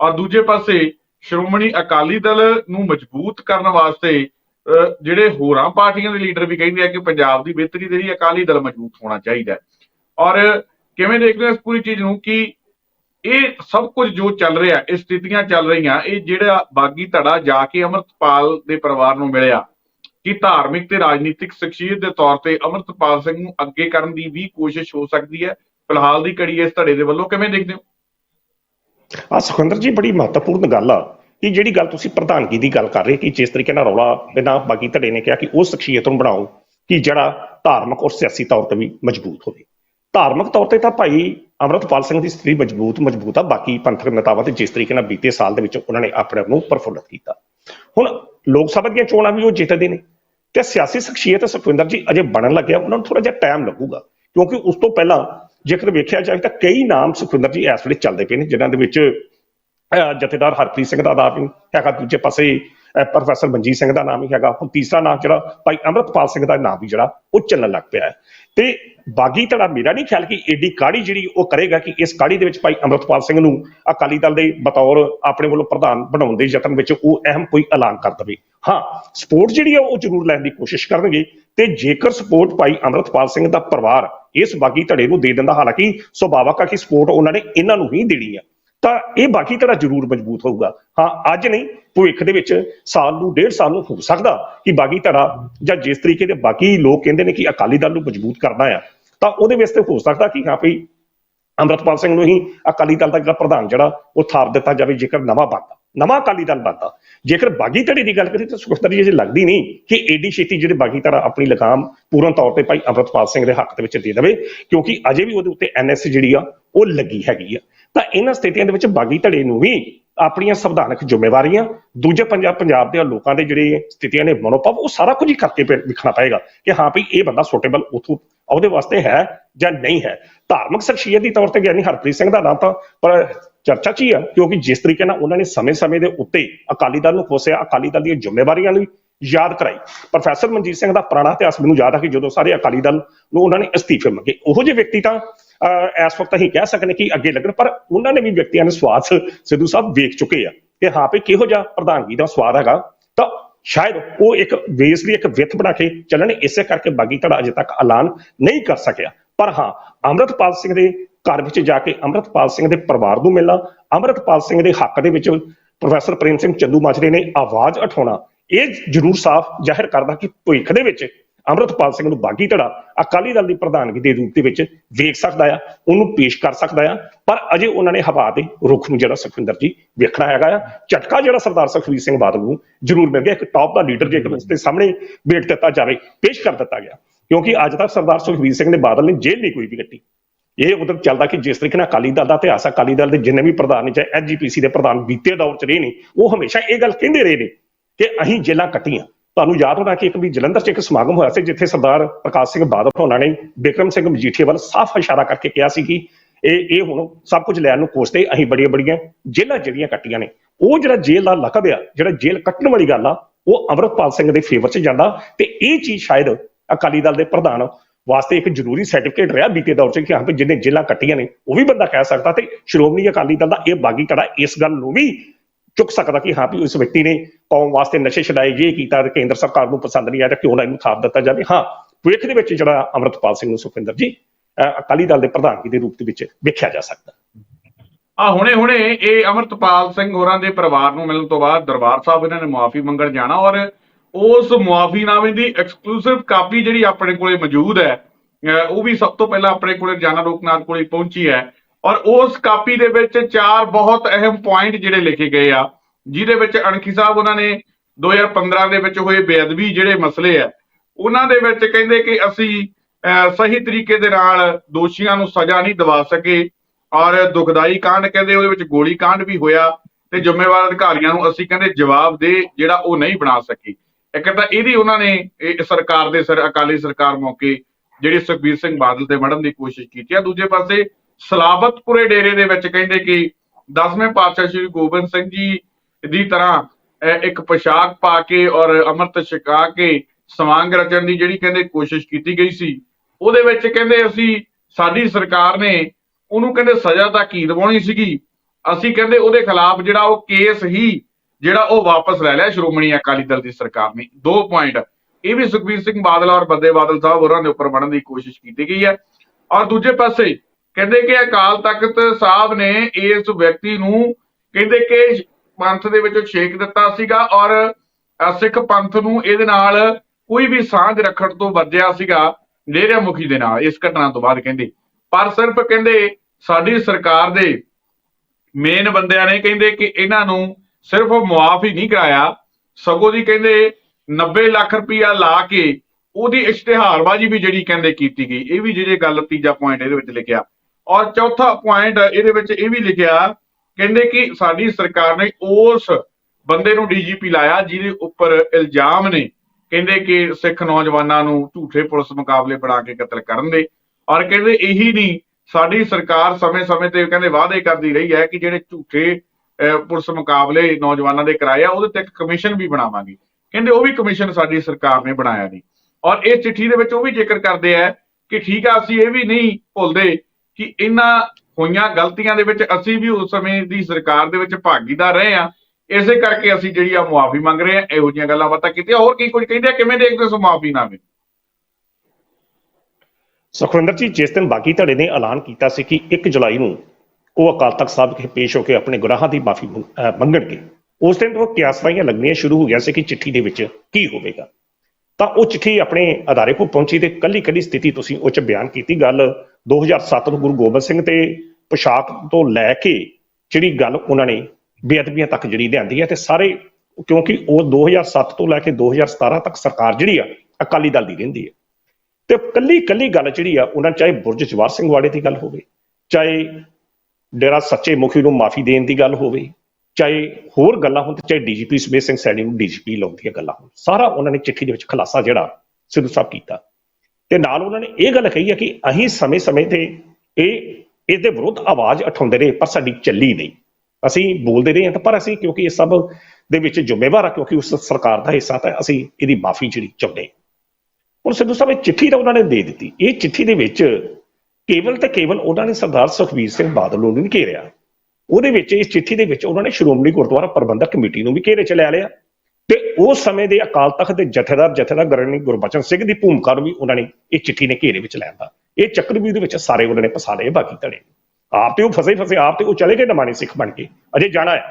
ਔਰ ਦੂਜੇ ਪਾਸੇ ਸ਼੍ਰੋਮਣੀ ਅਕਾਲੀ ਦਲ ਨੂੰ ਮਜ਼ਬੂਤ ਕਰਨ ਵਾਸਤੇ ਅਹ, ਜਿਹੜੇ ਹੋਰਾਂ ਪਾਰਟੀਆਂ ਦੇ ਲੀਡਰ ਵੀ ਕਹਿੰਦੇ ਆ ਕਿ ਪੰਜਾਬ ਦੀ ਬਿਹਤਰੀ ਦੇ ਲਈ ਅਕਾਲੀ ਦਲ ਮਜ਼ਬੂਤ ਹੋਣਾ ਚਾਹੀਦਾ ਔਰ ਕਿਵੇਂ ਦੇਖਦੇ ਹੋ ਇਸ ਪੂਰੀ ਚੀਜ਼ ਨੂੰ ਕਿ ਇਹ ਸਭ ਕੁਝ ਜੋ ਚੱਲ ਰਿਹਾ, ਇਹ ਸਥਿਤੀਆਂ ਚੱਲ ਰਹੀਆਂ, ਇਹ ਜਿਹੜਾ ਬਾਗੀ ਧੜਾ ਜਾ ਕੇ ਅਮਰਤਪਾਲ ਦੇ ਪਰਿਵਾਰ ਨੂੰ ਮਿਲਿਆ, ਕਿ ਧਾਰਮਿਕ ਤੇ ਰਾਜਨੀਤਿਕ ਸ਼ਖਸੀਅਤ ਦੇ ਤੌਰ ਤੇ ਅਮਰਤਪਾਲ ਸਿੰਘ ਨੂੰ ਅੱਗੇ ਕਰਨ ਦੀ ਵੀ ਕੋਸ਼ਿਸ਼ ਹੋ ਸਕਦੀ ਹੈ। ਫਿਲਹਾਲ ਦੀ ਘੜੀ ਇਸ ਧੜੇ ਦੇ ਵੱਲੋਂ ਕਿਵੇਂ ਦੇਖਦੇ ਹੋ? ਆ ਸੁਖਿੰਦਰ ਜੀ, ਬੜੀ ਮਹੱਤਵਪੂਰਨ ਗੱਲ ਆ, ਕਿ ਜਿਹੜੀ ਗੱਲ ਤੁਸੀਂ ਪ੍ਰਧਾਨਗੀ ਦੀ ਗੱਲ ਕਰ ਰਹੇ ਕਿ ਜਿਸ ਤਰੀਕੇ ਨਾਲ ਰੌਲਾ ਬਿਨਾਂ ਬਾਗੀ ਧੜੇ ਨੇ ਕਿਹਾ ਕਿ ਉਹ ਸ਼ਖਸੀਅਤ ਨੂੰ ਬਣਾਓ, ਕਿ ਜਿਹੜਾ ਧਾਰਮਿਕ ਔਰ ਸਿਆਸੀ ਤੌਰ ਤੇ ਵੀ ਮਜ਼ਬੂਤ ਹੋਵੇ। ਧਾਰਮਿਕ ਤੌਰ ਤੇ ਤਾਂ ਭਾਈ ਅਮਰਤਪਾਲ ਸਿੰਘ ਦੀ ਸਥਿਤੀ ਮਜ਼ਬੂਤ ਮਜ਼ਬੂਤ ਆ ਬਾਕੀ ਪੰਥਕ ਨੇਤਾਵਾਂ ਤੇ ਜਿਸ ਤਰੀਕੇ ਨਾਲ ਬੀਤੇ ਸਾਲ ਦੇ ਵਿੱਚ ਉਹਨਾਂ ਨੇ ਆਪਣੇ ਆਪ ਨੂੰ ਪ੍ਰਫੁੱਲਤ ਕੀਤਾ। ਹੁਣ ਲੋਕ ਸਭਾ ਦੀਆਂ ਚੋਣਾਂ ਵੀ ਉਹ ਜਿੱਤਦੇ ਨੇ ਤੇ ਸਿਆਸੀ ਸ਼ਖਸੀਅਤ ਸੁਖਵਿੰਦਰ ਜੀ ਅਜੇ ਬਣਨ ਲੱਗਿਆ, ਉਹਨਾਂ ਨੂੰ ਥੋੜਾ ਜਿਹਾ ਟਾਈਮ ਲੱਗੂਗਾ, ਕਿਉਂਕਿ ਉਸ ਤੋਂ ਪਹਿਲਾਂ ਜੇਕਰ ਵੇਖਿਆ ਜਾਵੇ ਤਾਂ ਕਈ ਨਾਮ ਸੁਖਵਿੰਦਰ ਜੀ ਇਸ ਵੇਲੇ ਚੱਲਦੇ ਪਏ ਨੇ, ਜਿਨ੍ਹਾਂ ਦੇ ਵਿੱਚ, ਅਹ, ਜਥੇਦਾਰ ਹਰਪ੍ਰੀਤ ਸਿੰਘ ਦਾ ਨਾਮ ਵੀ ਹੈਗਾ, ਦੂਜੇ ਪਾਸੇ ਪ੍ਰੋਫੈਸਰ ਮਨਜੀਤ ਸਿੰਘ ਦਾ ਨਾਮ ਹੀ ਹੈਗਾ, ਹੁਣ ਤੀਸਰਾ ਨਾਮ ਜਿਹੜਾ ਭਾਈ ਅੰਮ੍ਰਿਤਪਾਲ ਸਿੰਘ ਦਾ ਨਾਮ ਵੀ ਜਿਹੜਾ ਉਹ ਚੱਲਣ ਲੱਗ ਪਿਆ ਹੈ। ਤੇ ਬਾਗੀ ਧੜਾ ਮੇਰਾ ਨਹੀਂ ਖਿਆਲ ਕਿ ਏਡੀ ਕਾੜੀ ਜਿਹੜੀ ਉਹ ਕਰੇਗਾ ਕਿ ਇਸ ਕਾੜੀ ਦੇ ਵਿੱਚ ਭਾਈ ਅੰਮ੍ਰਿਤਪਾਲ ਸਿੰਘ ਨੂੰ ਅਕਾਲੀ ਦਲ ਦੇ ਬਤੌਰ ਆਪਣੇ ਵੱਲੋਂ ਪ੍ਰਧਾਨ ਬਣਾਉਣ ਦੇ ਯਤਨ ਵਿੱਚ ਉਹ ਅਹਿਮ ਕੋਈ ਐਲਾਨ ਕਰ ਦਵੇ। ਹਾਂ, ਸਪੋਰਟ ਜਿਹੜੀ ਆ ਉਹ ਜ਼ਰੂਰ ਲੈਣ ਦੀ ਕੋਸ਼ਿਸ਼ ਕਰਨਗੇ ਤੇ ਜੇਕਰ ਸਪੋਰਟ ਭਾਈ ਅੰਮ੍ਰਿਤਪਾਲ ਸਿੰਘ ਦਾ ਪਰਿਵਾਰ ਇਸ ਬਾਗੀ ਧੜੇ ਨੂੰ ਦੇ ਦਿੰਦਾ, ਹਾਲਾਂਕਿ ਸੁਭਾਵਕ ਆ ਕਿ ਸਪੋਰਟ ਉਹਨਾਂ ਨੇ ਇਹਨਾਂ ਨੂੰ ਹੀ ਦੇਣੀ ਆ। ਤਾਂ ਇਹ ਬਾਕੀ ਧੜਾ ਜ਼ਰੂਰ ਮਜ਼ਬੂਤ ਹੋਊਗਾ? ਹਾਂ, ਅੱਜ ਨਹੀਂ, ਭਵਿੱਖ ਦੇ ਵਿੱਚ ਸਾਲ ਨੂੰ, ਡੇਢ ਸਾਲ ਨੂੰ ਹੋ ਸਕਦਾ ਕਿ ਬਾਗੀ ਧੜਾ ਜਾਂ ਜਿਸ ਤਰੀਕੇ ਦੇ ਬਾਕੀ ਲੋਕ ਕਹਿੰਦੇ ਨੇ ਕਿ ਅਕਾਲੀ ਦਲ ਨੂੰ ਮਜ਼ਬੂਤ ਕਰਨਾ ਆ, ਤਾਂ ਉਹਦੇ ਵਿੱਚ ਤੇ ਹੋ ਸਕਦਾ ਕਿ ਹਾਂ ਭਈ ਅੰਮ੍ਰਿਤਪਾਲ ਸਿੰਘ ਨੂੰ ਹੀ ਅਕਾਲੀ ਦਲ ਦਾ ਜਿਹੜਾ ਪ੍ਰਧਾਨ ਜਿਹੜਾ, ਉਹ ਥਾਪ ਦਿੱਤਾ ਜਾਵੇ ਜੇਕਰ ਨਵਾਂ ਬਣਦਾ, ਨਵਾਂ ਅਕਾਲੀ ਦਲ ਬਣਦਾ। ਜੇਕਰ ਬਾਗੀ ਧੜੇ ਦੀ ਗੱਲ ਕਰੀਏ ਤਾਂ ਸੁਖਦਰ ਜੀ, ਅਜੇ ਲੱਗਦੀ ਨਹੀਂ ਕਿ ਏਡੀ ਛੇਤੀ ਜਿਹੜੇ ਬਾਗੀ ਧੜਾ ਆਪਣੀ ਲਗਾਮ ਪੂਰਨ ਤੌਰ ਤੇ ਭਾਈ ਅੰਮ੍ਰਿਤਪਾਲ ਸਿੰਘ ਦੇ ਹੱਕ ਦੇ ਵਿੱਚ ਦੇ ਦੇਵੇ, ਕਿਉਂਕਿ ਅਜੇ ਵੀ ਉਹਦੇ ਉੱਤੇ ਐਨਐਸ ਜਿਹੜੀ ਆ, ਉਹ ਲੱਗੀ ਹੈਗੀ ਆ। ਤਾਂ ਇਹਨਾਂ ਸਥਿਤੀਆਂ ਦੇ ਵਿੱਚ ਬਾਗੀ ਧੜੇ ਨੂੰ ਵੀ ਆਪਣੀਆਂ ਸੰਵਿਧਾਨਕ ਜ਼ਿੰਮੇਵਾਰੀਆਂ, ਦੂਜੇ ਪੰਜਾਬ ਪੰਜਾਬ ਦੇ ਲੋਕਾਂ ਦੇ ਜਿਹੜੇ ਸਥਿਤੀਆਂ ਨੇ ਮਨੋਭਾਵ, ਉਹ ਸਾਰਾ ਕੁਝ ਹੀ ਕਰਕੇ ਫਿਰ ਪਏਗਾ ਕਿ ਹਾਂ ਭਈ ਇਹ ਬੰਦਾ ਸੂਟੇਬਲ ਉਥੋਂ ਉਹਦੇ ਵਾਸਤੇ ਹੈ ਜਾਂ ਨਹੀਂ ਹੈ। ਧਾਰਮਿਕ ਸ਼ਖਸੀਅਤ ਦੀ ਤੌਰ ਤੇ ਗਿਆਨੀ ਹਰਪ੍ਰੀਤ ਸਿੰਘ ਦਾ ਨਾਮ ਤਾਂ ਪਰ ਚਰਚਾ 'ਚ ਹੀ ਆ, ਕਿਉਂਕਿ ਜਿਸ ਤਰੀਕੇ ਨਾਲ ਉਹਨਾਂ ਨੇ ਸਮੇਂ-ਸਮੇਂ ਦੇ ਉੱਤੇ ਅਕਾਲੀ ਦਲ ਨੂੰ ਕੋਸਿਆ ਅਕਾਲੀ ਦਲ ਦੀਆਂ ਜ਼ਿੰਮੇਵਾਰੀਆਂ ਨੂੰ ਯਾਦ ਕਰਾਈ। ਪ੍ਰੋਫੈਸਰ ਮਨਜੀਤ ਸਿੰਘ ਦਾ ਪੁਰਾਣਾ ਇਤਿਹਾਸ ਮੈਨੂੰ ਯਾਦ ਆ ਕਿ ਜਦੋਂ ਸਾਰੇ ਅਕਾਲੀ ਦਲ ਨੂੰ ਉਹਨਾਂ ਨੇ ਅਸਤੀਫੇ ਮੰਗੇ। ਉਹੋ ਜਿਹੇ ਵਿਅਕਤੀ ਤਾਂ ਅਹ, ਇਸ ਵਕਤ ਅਸੀਂ ਕਹਿ ਸਕਦੇ ਕਿ ਅੱਗੇ ਲੱਗਣ ਪਰ ਉਹਨਾਂ ਨੇ ਵੀ ਵਿਅਕਤੀਆਂ ਨੇ ਸਵਾਦ ਸਿੱਧੂ ਸਾਹਿਬ ਵੇਖ ਚੁੱਕੇ ਆ ਕਿ ਹਾਂ ਵੀ ਕਿਹੋ ਜਿਹਾ ਪ੍ਰਧਾਨਗੀ ਦਾ ਸਵਾਦ ਹੈਗਾ। ਤਾਂ ਸ਼ਾਇਦ ਉਹ ਇੱਕ ਵੇਸ ਦੀ ਇੱਕ ਵਿੱਥ ਬਣਾ ਕੇ ਚੱਲਣ ਇਸੇ ਕਰਕੇ ਬਾਗੀ ਧੜਾ ਅਜੇ ਤੱਕ ਐਲਾਨ ਨਹੀਂ ਕਰ ਸਕਿਆ। ਪਰ ਹਾਂ ਅੰਮ੍ਰਿਤਪਾਲ ਸਿੰਘ ਦੇ ਘਰ ਵਿੱਚ ਜਾ ਕੇ ਅੰਮ੍ਰਿਤਪਾਲ ਸਿੰਘ ਦੇ ਪਰਿਵਾਰ ਨੂੰ ਮਿਲਣਾ ਅੰਮ੍ਰਿਤਪਾਲ ਸਿੰਘ ਦੇ ਹੱਕ ਦੇ ਵਿੱਚ ਪ੍ਰੋਫੈਸਰ ਪ੍ਰੇਮ ਸਿੰਘ ਚੰਦੂ ਮਾਜਰੇ ਨੇ ਆਵਾਜ਼ ਉਠਾਉਣਾ ਇਹ ਜ਼ਰੂਰ ਸਾਫ਼ ਜ਼ਾਹਿਰ ਕਰਦਾ ਕਿ ਭਵਿੱਖ ਦੇ ਵਿੱਚ ਅੰਮ੍ਰਿਤਪਾਲ ਸਿੰਘ ਨੂੰ ਬਾਗੀ ਧੜਾ ਅਕਾਲੀ ਦਲ ਦੀ ਪ੍ਰਧਾਨਗੀ ਦੇ ਰੂਪ ਦੇ ਵਿੱਚ ਵੇਖ ਸਕਦਾ ਆ, ਉਹਨੂੰ ਪੇਸ਼ ਕਰ ਸਕਦਾ ਆ, ਪਰ ਅਜੇ ਉਹਨਾਂ ਨੇ ਹਵਾ ਦੇ ਰੁੱਖ ਨੂੰ ਜਿਹੜਾ ਸੁਖਵਿੰਦਰ ਜੀ ਵੇਖਣਾ ਹੈਗਾ ਆ, ਝਟਕਾ ਜਿਹੜਾ ਸਰਦਾਰ ਸੁਖਬੀਰ ਸਿੰਘ ਬਾਦਲ ਨੂੰ ਜ਼ਰੂਰ ਮਿਲ ਗਿਆ, ਇੱਕ ਟੌਪ ਦਾ ਲੀਡਰ ਜੇ ਇੱਕ ਦੇ ਸਾਹਮਣੇ ਵੇਟ ਦਿੱਤਾ ਜਾਵੇ, ਪੇਸ਼ ਕਰ ਦਿੱਤਾ ਗਿਆ, ਕਿਉਂਕਿ ਅੱਜ ਤੱਕ ਸਰਦਾਰ ਸੁਖਬੀਰ ਸਿੰਘ ਨੇ ਬਾਦਲ ਨੇ ਜੇਲ੍ਹ ਨਹੀਂ ਕੋਈ ਵੀ ਕੱਟੀ ਇਹ ਉਦੋਂ ਚੱਲਦਾ ਕਿ ਜਿਸ ਤਰੀਕੇ ਨਾਲ ਅਕਾਲੀ ਦਲ ਦਾ ਇਤਿਹਾਸ, ਅਕਾਲੀ ਦਲ ਦੇ ਜਿੰਨੇ ਵੀ ਪ੍ਰਧਾਨ ਨੇ, ਚਾਹੇ ਐਸਜੀਪੀਸੀ ਦੇ ਪ੍ਰਧਾਨ ਬੀਤੇ ਦੌਰ ਚ ਰਹੇ ਨੇ, ਉਹ ਹਮੇਸ਼ਾ ਇਹ ਗੱਲ ਕਹਿੰਦੇ ਰਹੇ ਨੇ ਕਿ ਅਸੀਂ ਜੇਲਾਂ ਕੱਟੀਆਂ। ਤੁਹਾਨੂੰ ਯਾਦ ਹੋਣਾ ਕਿ ਇੱਕ ਵੀ ਜਲੰਧਰ 'ਚ ਇੱਕ ਸਮਾਗਮ ਹੋਇਆ ਸੀ, ਜਿੱਥੇ ਸਰਦਾਰ ਪ੍ਰਕਾਸ਼ ਸਿੰਘ ਬਾਦਲ ਹੋਣਾ ਨੇ ਬਿਕਰਮ ਸਿੰਘ ਮਜੀਠੀਆ ਵੱਲ ਸਾਫ਼ ਇਸ਼ਾਰਾ ਕਰਕੇ ਕਿਹਾ ਸੀ ਕਿ ਇਹ ਇਹ ਹੁਣ ਸਭ ਕੁਝ ਲੈਣ ਨੂੰ ਕੋਸਤੇ ਅਸੀਂ ਬੜੀਆਂ ਬੜੀਆਂ ਜੇਲਾਂ ਜਿਹੜੀਆਂ ਕੱਟੀਆਂ ਨੇ। ਉਹ ਜਿਹੜਾ ਜੇਲ੍ਹ ਦਾ ਲਕਬ ਆ, ਜਿਹੜਾ ਜੇਲ੍ਹ ਕੱਟਣ ਵਾਲੀ ਗੱਲ ਆ, ਉਹ ਅਮਰਪਾਲ ਸਿੰਘ ਦੇ ਫੇਵਰ 'ਚ ਜਾਂਦਾ ਤੇ ਇਹ ਚੀਜ਼ ਸ਼ਾਇਦ ਅਕਾਲੀ ਦਲ ਦੇ ਪ੍ਰਧਾਨ ਵਾਸਤੇ ਇੱਕ ਜ਼ਰੂਰੀ ਸਰਟੀਫਿਕੇਟ ਰਿਹਾ ਬੀਤੇ ਦੌਰ 'ਚ ਕਿ ਹਾਂ ਵੀ ਜਿਹਨੇ ਜੇਲ੍ਹਾਂ ਕੱਟੀਆਂ ਨੇ, ਉਹ ਵੀ ਬੰਦਾ ਕਹਿ ਸਕਦਾ ਤੇ ਸ਼੍ਰੋਮਣੀ ਅਕਾਲੀ ਦਲ ਦਾ ਇਹ ਬਾਗੀ ਕੜਾ ਇਸ ਗੱਲ ਨੂੰ ਵੀ ਚੁੱਕ ਸਕਦਾ ਕਿ ਹਾਂ ਵੀ ਉਸ ਵਿਅਕਤੀ ਨੇ ਕੌਮ ਵਾਸਤੇ ਨਸ਼ੇ ਛਡਾਏ ਜੇ ਕੀਤਾ ਤੇ ਕੇਂਦਰ ਸਰਕਾਰ ਨੂੰ ਪਸੰਦ ਨਹੀਂ ਆਇਆ ਤਾਂ ਕਿਉਂ ਨਾ ਇਹਨੂੰ ਥਾਪ ਦਿੱਤਾ ਜਾਵੇ? ਹਾਂ, ਭਵਿੱਖ ਦੇ ਵਿੱਚ ਜਿਹੜਾ ਅਮਰਤਪਾਲ ਸਿੰਘ ਨੂੰ ਸੁਖਵਿੰਦਰ ਜੀ, ਅਹ ਅਕਾਲੀ ਦਲ ਦੇ ਪ੍ਰਧਾਨਗੀ ਦੇ ਰੂਪ ਦੇ ਵਿੱਚ ਵੇਖਿਆ ਜਾ ਸਕਦਾ। ਆ ਹੁਣੇ ਹੁਣੇ ਇਹ ਅਮਰਤਪਾਲ ਸਿੰਘ ਹੋਰਾਂ ਦੇ ਪਰਿਵਾਰ ਨੂੰ ਮਿਲਣ ਤੋਂ ਬਾਅਦ ਦਰਬਾਰ ਸਾਹਿਬ ਇਹਨਾਂ ਨੇ ਮੁਆਫੀ ਮੰਗਣ ਜਾਣਾ ਔਰ ਉਸ ਮੁਆਫੀਨਾਮੇ ਦੀ ਐਕਸਕਲੂਸਿਵ ਕਾਪੀ ਜਿਹੜੀ ਆਪਣੇ ਕੋਲੇ ਮੌਜੂਦ ਹੈ, ਅਹ ਉਹ ਵੀ ਸਭ ਤੋਂ ਪਹਿਲਾਂ ਆਪਣੇ ਕੋਲੇ ਜਾਨਾ ਲੋਕਨਾਥ ਕੋਲੇ ਪਹੁੰਚੀ ਹੈ। ਔਰ ਉਸ ਕਾਪੀ ਦੇ ਵਿੱਚ ਚਾਰ ਬਹੁਤ ਅਹਿਮ ਪੁਆਇੰਟ ਜਿਹੜੇ ਲਿਖੇ ਗਏ ਆ ਜਿਹਦੇ ਵਿੱਚ ਅਣਖੀ ਸਾਹਿਬ ਉਹਨਾਂ ਨੇ 2015 ਦੇ ਵਿੱਚ ਹੋਏ ਬੇਅਦਬੀ ਜਿਹੜੇ ਮਸਲੇ ਆ ਉਹਨਾਂ ਦੇ ਵਿੱਚ ਕਹਿੰਦੇ ਕਿ ਅਸੀਂ ਅਹ, ਸਹੀ ਤਰੀਕੇ ਦੇ ਨਾਲ ਦੋਸ਼ੀਆਂ ਨੂੰ ਸਜ਼ਾ ਨਹੀਂ ਦਿਵਾ ਸਕੇ ਔਰ ਦੁਖਦਾਈ ਕਾਂਡ ਕਹਿੰਦੇ ਉਹਦੇ ਵਿੱਚ ਗੋਲੀ ਕਾਂਡ ਵੀ ਹੋਇਆ ਤੇ ਜ਼ਿੰਮੇਵਾਰ ਅਧਿਕਾਰੀਆਂ ਨੂੰ ਅਸੀਂ ਕਹਿੰਦੇ ਜਵਾਬ ਦੇ ਜਿਹੜਾ ਉਹ ਨਹੀਂ ਬਣਾ ਸਕੀ। ਇੱਕ ਤਾਂ ਇਹਦੀ ਉਹਨਾਂ ਨੇ ਇਹ ਸਰਕਾਰ ਦੇ ਸਰ ਅਕਾਲੀ ਸਰਕਾਰ ਮੌਕੇ ਜਿਹੜੀ ਸੁਖਬੀਰ ਸਿੰਘ ਬਾਦਲ ਤੇ ਮੜਨ ਦੀ ਕੋਸ਼ਿਸ਼ ਕੀਤੀ ਆ ਦੂਜੇ ਪਾਸੇ ਸਲਾਬਤਪੁਰੇ ਡੇਰੇ ਦੇ ਵਿੱਚ ਕਹਿੰਦੇ ਕਿ 10ਵੇਂ ਪਾਤਸ਼ਾਹ ਸ੍ਰੀ ਗੋਬਿੰਦ ਸਿੰਘ ਜੀ ਦੀ ਤਰ੍ਹਾਂ ਇੱਕ ਪੋਸ਼ਾਕ ਪਾ ਕੇ ਔਰ ਅੰਮ੍ਰਿਤ ਛਕਾ ਕੇ ਸਵਾਂਗ ਰਚਣ ਦੀ ਜਿਹੜੀ ਕਹਿੰਦੇ ਕੋਸ਼ਿਸ਼ ਕੀਤੀ ਗਈ ਸੀ, ਉਹਦੇ ਵਿੱਚ ਕਹਿੰਦੇ ਅਸੀਂ, ਸਾਡੀ ਸਰਕਾਰ ਨੇ ਉਹਨੂੰ ਕਹਿੰਦੇ ਸਜ਼ਾ ਤਾਂ ਕੀ ਦਿਵਾਉਣੀ ਸੀਗੀ? ਅਸੀਂ ਕਹਿੰਦੇ ਉਹਦੇ ਖਿਲਾਫ ਜਿਹੜਾ ਉਹ ਕੇਸ ਹੀ, ਜਿਹੜਾ ਉਹ ਵਾਪਸ ਲੈ ਲਿਆ ਸ਼੍ਰੋਮਣੀ ਅਕਾਲੀ ਦਲ ਦੀ ਸਰਕਾਰ ਨੇ। ਦੋ ਪੁਆਇੰਟ ਇਹ ਵੀ ਸੁਖਬੀਰ ਸਿੰਘ ਬਾਦਲ ਔਰ ਬੱਦੇ ਬਾਦਲ ਸਾਹਿਬ ਹੋਰਾਂ ਦੇ ਉੱਪਰ ਬਣਨ ਦੀ ਕੋਸ਼ਿਸ਼ ਕੀਤੀ ਗਈ ਹੈ। ਔਰ ਦੂਜੇ ਪਾਸੇ ਕਹਿੰਦੇ ਕਿ ਅਕਾਲ ਤਖਤ ਸਾਹਿਬ ਨੇ ਇਸ ਵਿਅਕਤੀ ਨੂੰ ਕਹਿੰਦੇ ਕਿ ਪੰਥ ਦੇ ਵਿੱਚੋਂ ਛੇਕ ਦਿੱਤਾ ਸੀਗਾ ਔਰ ਸਿੱਖ ਪੰਥ ਨੂੰ ਇਹਦੇ ਨਾਲ ਕੋਈ ਵੀ ਸਾਂਝ ਰੱਖਣ ਤੋਂ ਵਰਜਿਆ ਸੀਗਾ ਡੇਰਿਆਂ ਮੁਖੀ ਦੇ ਨਾਲ, ਇਸ ਘਟਨਾ ਤੋਂ ਬਾਅਦ ਕਹਿੰਦੇ। ਪਰ ਸਿਰਫ ਕਹਿੰਦੇ ਸਾਡੀ ਸਰਕਾਰ ਦੇ ਮੇਨ ਬੰਦਿਆਂ ਨੇ ਕਹਿੰਦੇ ਕਿ ਇਹਨਾਂ ਨੂੰ ਸਿਰਫ ਮੁਆਫ ਹੀ ਨਹੀਂ ਕਰਾਇਆ, ਸਗੋਂ ਦੀ ਕਹਿੰਦੇ 90 ਲੱਖ ਰੁਪਇਆ ਲਾ ਕੇ ਉਹਦੀ ਇਸ਼ਤਿਹਾਰਬਾਜ਼ੀ ਵੀ ਜਿਹੜੀ ਕਹਿੰਦੇ ਕੀਤੀ ਗਈ, ਇਹ ਵੀ ਜਿਹੜੇ ਗੱਲ ਤੀਜਾ ਪੁਆਇੰਟ ਇਹਦੇ ਵਿੱਚ ਲਿਖਿਆ। ਔਰ ਚੌਥਾ ਪੁਆਇੰਟ ਇਹਦੇ ਵਿੱਚ ਇਹ ਵੀ ਲਿਖਿਆ ਕਹਿੰਦੇ ਕਿ ਸਾਡੀ ਸਰਕਾਰ ਨੇ ਉਸ ਬੰਦੇ ਨੂੰ ਡੀਜੀਪੀ ਲਾਇਆ ਜਿਹਦੇ ਉੱਪਰ ਇਲਜ਼ਾਮ ਨੇ। ਕਹਿੰਦੇ ਕਿ ਸਿੱਖ ਨੌਜਵਾਨਾਂ ਨੂੰ ਝੂਠੇ ਪੁਲਿਸ ਮੁਕਾਬਲੇ ਬਣਾ ਕੇ ਕਤਲ ਕਰਨ ਦੇ। ਔਰ ਕਹਿੰਦੇ ਇਹੀ ਨਹੀਂ ਸਾਡੀ ਸਰਕਾਰ ਸਮੇਂ-ਸਮੇਂ ਤੇ ਕਹਿੰਦੇ ਵਾਅਦੇ ਕਰਦੀ ਰਹੀ ਹੈ ਕਿ ਜਿਹੜੇ ਝੂਠੇ ਅਹ, ਪੁਲਿਸ ਮੁਕਾਬਲੇ ਨੌਜਵਾਨਾਂ ਦੇ ਕਰਾਏ ਆ ਉਹਦੇ ਤੇ ਇੱਕ ਕਮਿਸ਼ਨ ਵੀ ਬਣਾਵਾਂਗੇ। ਕਹਿੰਦੇ ਉਹ ਵੀ ਕਮਿਸ਼ਨ ਸਾਡੀ ਸਰਕਾਰ ਨੇ ਬਣਾਇਆ ਨਹੀਂ। ਔਰ ਇਹ ਚਿੱਠੀ ਦੇ ਵਿੱਚ ਉਹ ਵੀ ਜ਼ਿਕਰ ਕਰਦੇ ਆ ਕਿ ਠੀਕ ਆ ਅਸੀਂ ਇਹ ਵੀ ਨਹੀਂ ਭੁੱਲਦੇ ਕਿ ਇਹਨਾਂ ਹੋਈਆਂ ਗਲਤੀਆਂ ਦੇ ਵਿੱਚ ਅਸੀਂ ਵੀ ਉਸ ਸਮੇਂ ਦੀ ਸਰਕਾਰ ਦੇ ਵਿੱਚ ਭਾਗੀਦਾਰ ਰਹੇ ਆ ਇਸੇ ਕਰਕੇ ਅਸੀਂ ਜਿਹੜੀ ਆ ਮੁਆਫੀ ਮੰਗ ਰਹੇ ਆ ਇਹੋ ਜਿਹੀਆਂ ਗੱਲਾਂ ਬਾਤਾਂ ਕੀਤੀਆਂ। ਹੋਰ ਕੀ ਕੁਝ ਕਹਿੰਦੇ ਆ? ਕਿਵੇਂ ਦੇਖਦੇ ਸੋ ਮੁਆਫੀ ਨਾਮੇ? ਸੁਖਵਿੰਦਰ ਜੀ, ਜਿਸ ਦਿਨ ਬਾਗੀ ਧੜੇ ਨੇ ਐਲਾਨ ਕੀਤਾ ਸੀ ਕਿ 1 ਜੁਲਾਈ ਨੂੰ ਉਹ ਅਕਾਲ ਤਖਤ ਸਾਹਿਬ ਵਿਖੇ ਪੇਸ਼ ਹੋ ਕੇ ਆਪਣੇ ਗੁਨਾਹਾਂ ਦੀ ਮਾਫੀ ਮੰਗਣਗੇ। ਉਸ ਦਿਨ ਤੋਂ ਕਿਆਸਵਾਈਆਂ ਲੱਗਣੀਆਂ ਸ਼ੁਰੂ ਹੋ ਗਿਆ ਸੀ ਕਿ ਚਿੱਠੀ ਦੇ ਵਿੱਚ ਕੀ ਹੋਵੇਗਾ। ਤਾਂ ਉਹ ਚਿੱਠੀ ਆਪਣੇ ਅਦਾਰੇ ਕੋਲ ਪਹੁੰਚੀ ਤੇ ਕੱਲੀ ਕੱਲੀ ਸਥਿਤੀ ਤੁਸੀਂ ਉਹ ਚ ਬਿਆਨ ਕੀਤੀ। ਗੱਲ 2007 ਨੂੰ ਗੁਰੂ ਗੋਬਿੰਦ ਸਿੰਘ ਤੇ ਪੋਸ਼ਾਕ ਤੋਂ ਲੈ ਕੇ ਜਿਹੜੀ ਗੱਲ ਉਹਨਾਂ ਨੇ ਬੇਅਦਬੀਆਂ ਤੱਕ ਜਿਹੜੀ ਲਿਆਂਦੀ ਹੈ ਤੇ ਸਾਰੇ, ਕਿਉਂਕਿ ਉਹ 2007 ਤੋਂ ਲੈ ਕੇ 2017 ਤੱਕ ਸਰਕਾਰ ਜਿਹੜੀ ਆ, ਅਕਾਲੀ ਦਲ ਦੀ ਰਹਿੰਦੀ ਹੈ। ਤੇ ਕੱਲੀ ਕੱਲੀ ਗੱਲ ਜਿਹੜੀ ਆ, ਉਹਨਾਂ ਚਾਹੇ ਬੁਰਜ ਜਵਾਰ ਸਿੰਘ ਵਾੜੇ ਦੀ ਗੱਲ ਹੋਵੇ, ਚਾਹੇ ਡੇਰਾ ਸੱਚੇ ਮੁਖੀ ਨੂੰ ਮਾਫੀ ਦੇਣ ਦੀ ਗੱਲ ਹੋਵੇ, ਚਾਹੇ ਹੋਰ ਗੱਲਾਂ ਹੋਣ ਤੇ ਚਾਹੇ ਡੀਜੀਪੀ ਸੁਬੇਰ ਸਿੰਘ ਸੈਣੀ ਨੂੰ ਡੀਜੀਪੀ ਲਾਉਣ ਦੀਆਂ ਗੱਲਾਂ ਹੋਣ, ਸਾਰਾ ਉਹਨਾਂ ਨੇ ਚਿੱਠੀ ਦੇ ਵਿੱਚ ਖੁਲਾਸਾ ਜਿਹੜਾ ਸਿੱਧੂ ਸਾਹਿਬ ਕੀਤਾ। ਤੇ ਨਾਲ ਉਹਨਾਂ ਨੇ ਇਹ ਗੱਲ ਕਹੀ ਹੈ ਕਿ ਅਸੀਂ ਸਮੇਂ-ਸਮੇਂ ਤੇ ਇਹ ਇਹਦੇ ਵਿਰੁੱਧ ਆਵਾਜ਼ ਉਠਾਉਂਦੇ ਰਹੇ, ਪਰ ਸਾਡੀ ਚੱਲੀ ਨਹੀਂ। ਅਸੀਂ ਬੋਲਦੇ ਰਹੇ ਹਾਂ ਤਾਂ, ਪਰ ਅਸੀਂ ਕਿਉਂਕਿ ਇਹ ਸਭ ਦੇ ਵਿੱਚ ਜ਼ਿੰਮੇਵਾਰ ਆ, ਕਿਉਂਕਿ ਉਸ ਸਰਕਾਰ ਦਾ ਹਿੱਸਾ ਤਾਂ ਅਸੀਂ ਇਹਦੀ ਮਾਫੀ ਜਿਹੜੀ ਚਾਹੁੰਦੇ ਹਾਂ। ਹੁਣ ਸਿੱਧੂ ਸਾਹਿਬ, ਇਹ ਚਿੱਠੀ ਤਾਂ ਉਹਨਾਂ ਨੇ ਦੇ ਦਿੱਤੀ। ਇਹ ਚਿੱਠੀ ਦੇ ਵਿੱਚ ਕੇਵਲ ਤੇ ਕੇਵਲ ਉਹਨਾਂ ਨੇ ਸਰਦਾਰ ਸੁਖਬੀਰ ਸਿੰਘ ਬਾਦਲ ਨੂੰ ਨਹੀਂ ਘੇਰਿਆ। ਉਹਦੇ ਵਿੱਚ, ਇਸ ਚਿੱਠੀ ਦੇ ਵਿੱਚ ਉਹਨਾਂ ਨੇ ਸ਼੍ਰੋਮਣੀ ਗੁਰਦੁਆਰਾ ਪ੍ਰਬੰਧਕ ਕਮੇਟੀ ਨੂੰ ਵੀ ਘੇਰੇ ਚ ਲੈ ਲਿਆ। ਤੇ ਉਸ ਸਮੇਂ ਦੇ ਅਕਾਲ ਤਖਤ ਦੇ ਜਥੇਦਾਰ ਜਥੇਦਾਰ ਗਰਨੀ ਗੁਰਬਚਨ ਸਿੰਘ ਦੀ ਭੂਮਿਕਾ ਨੂੰ ਵੀ ਉਹਨਾਂ ਨੇ ਇਹ ਚਿੱਠੀ ਨੇ ਘੇਰੇ ਵਿੱਚ ਲੈਂਦਾ ਇਹ ਚੱਕਰ ਵੀ ਉਹਦੇ ਵਿੱਚ ਸਾਰੇ ਉਹਨਾਂ ਨੇ ਫਸਾ ਲਏ, ਬਾਕੀ ਧੜੇ। ਆਪ ਤੇ ਉਹ ਫਸੇ ਫਸੇ, ਆਪ ਤੇ ਉਹ ਚਲੇ ਗਏ ਨਮਾਨੀ ਸਿੱਖ ਬਣ ਕੇ, ਅਜੇ ਜਾਣਾ ਹੈ।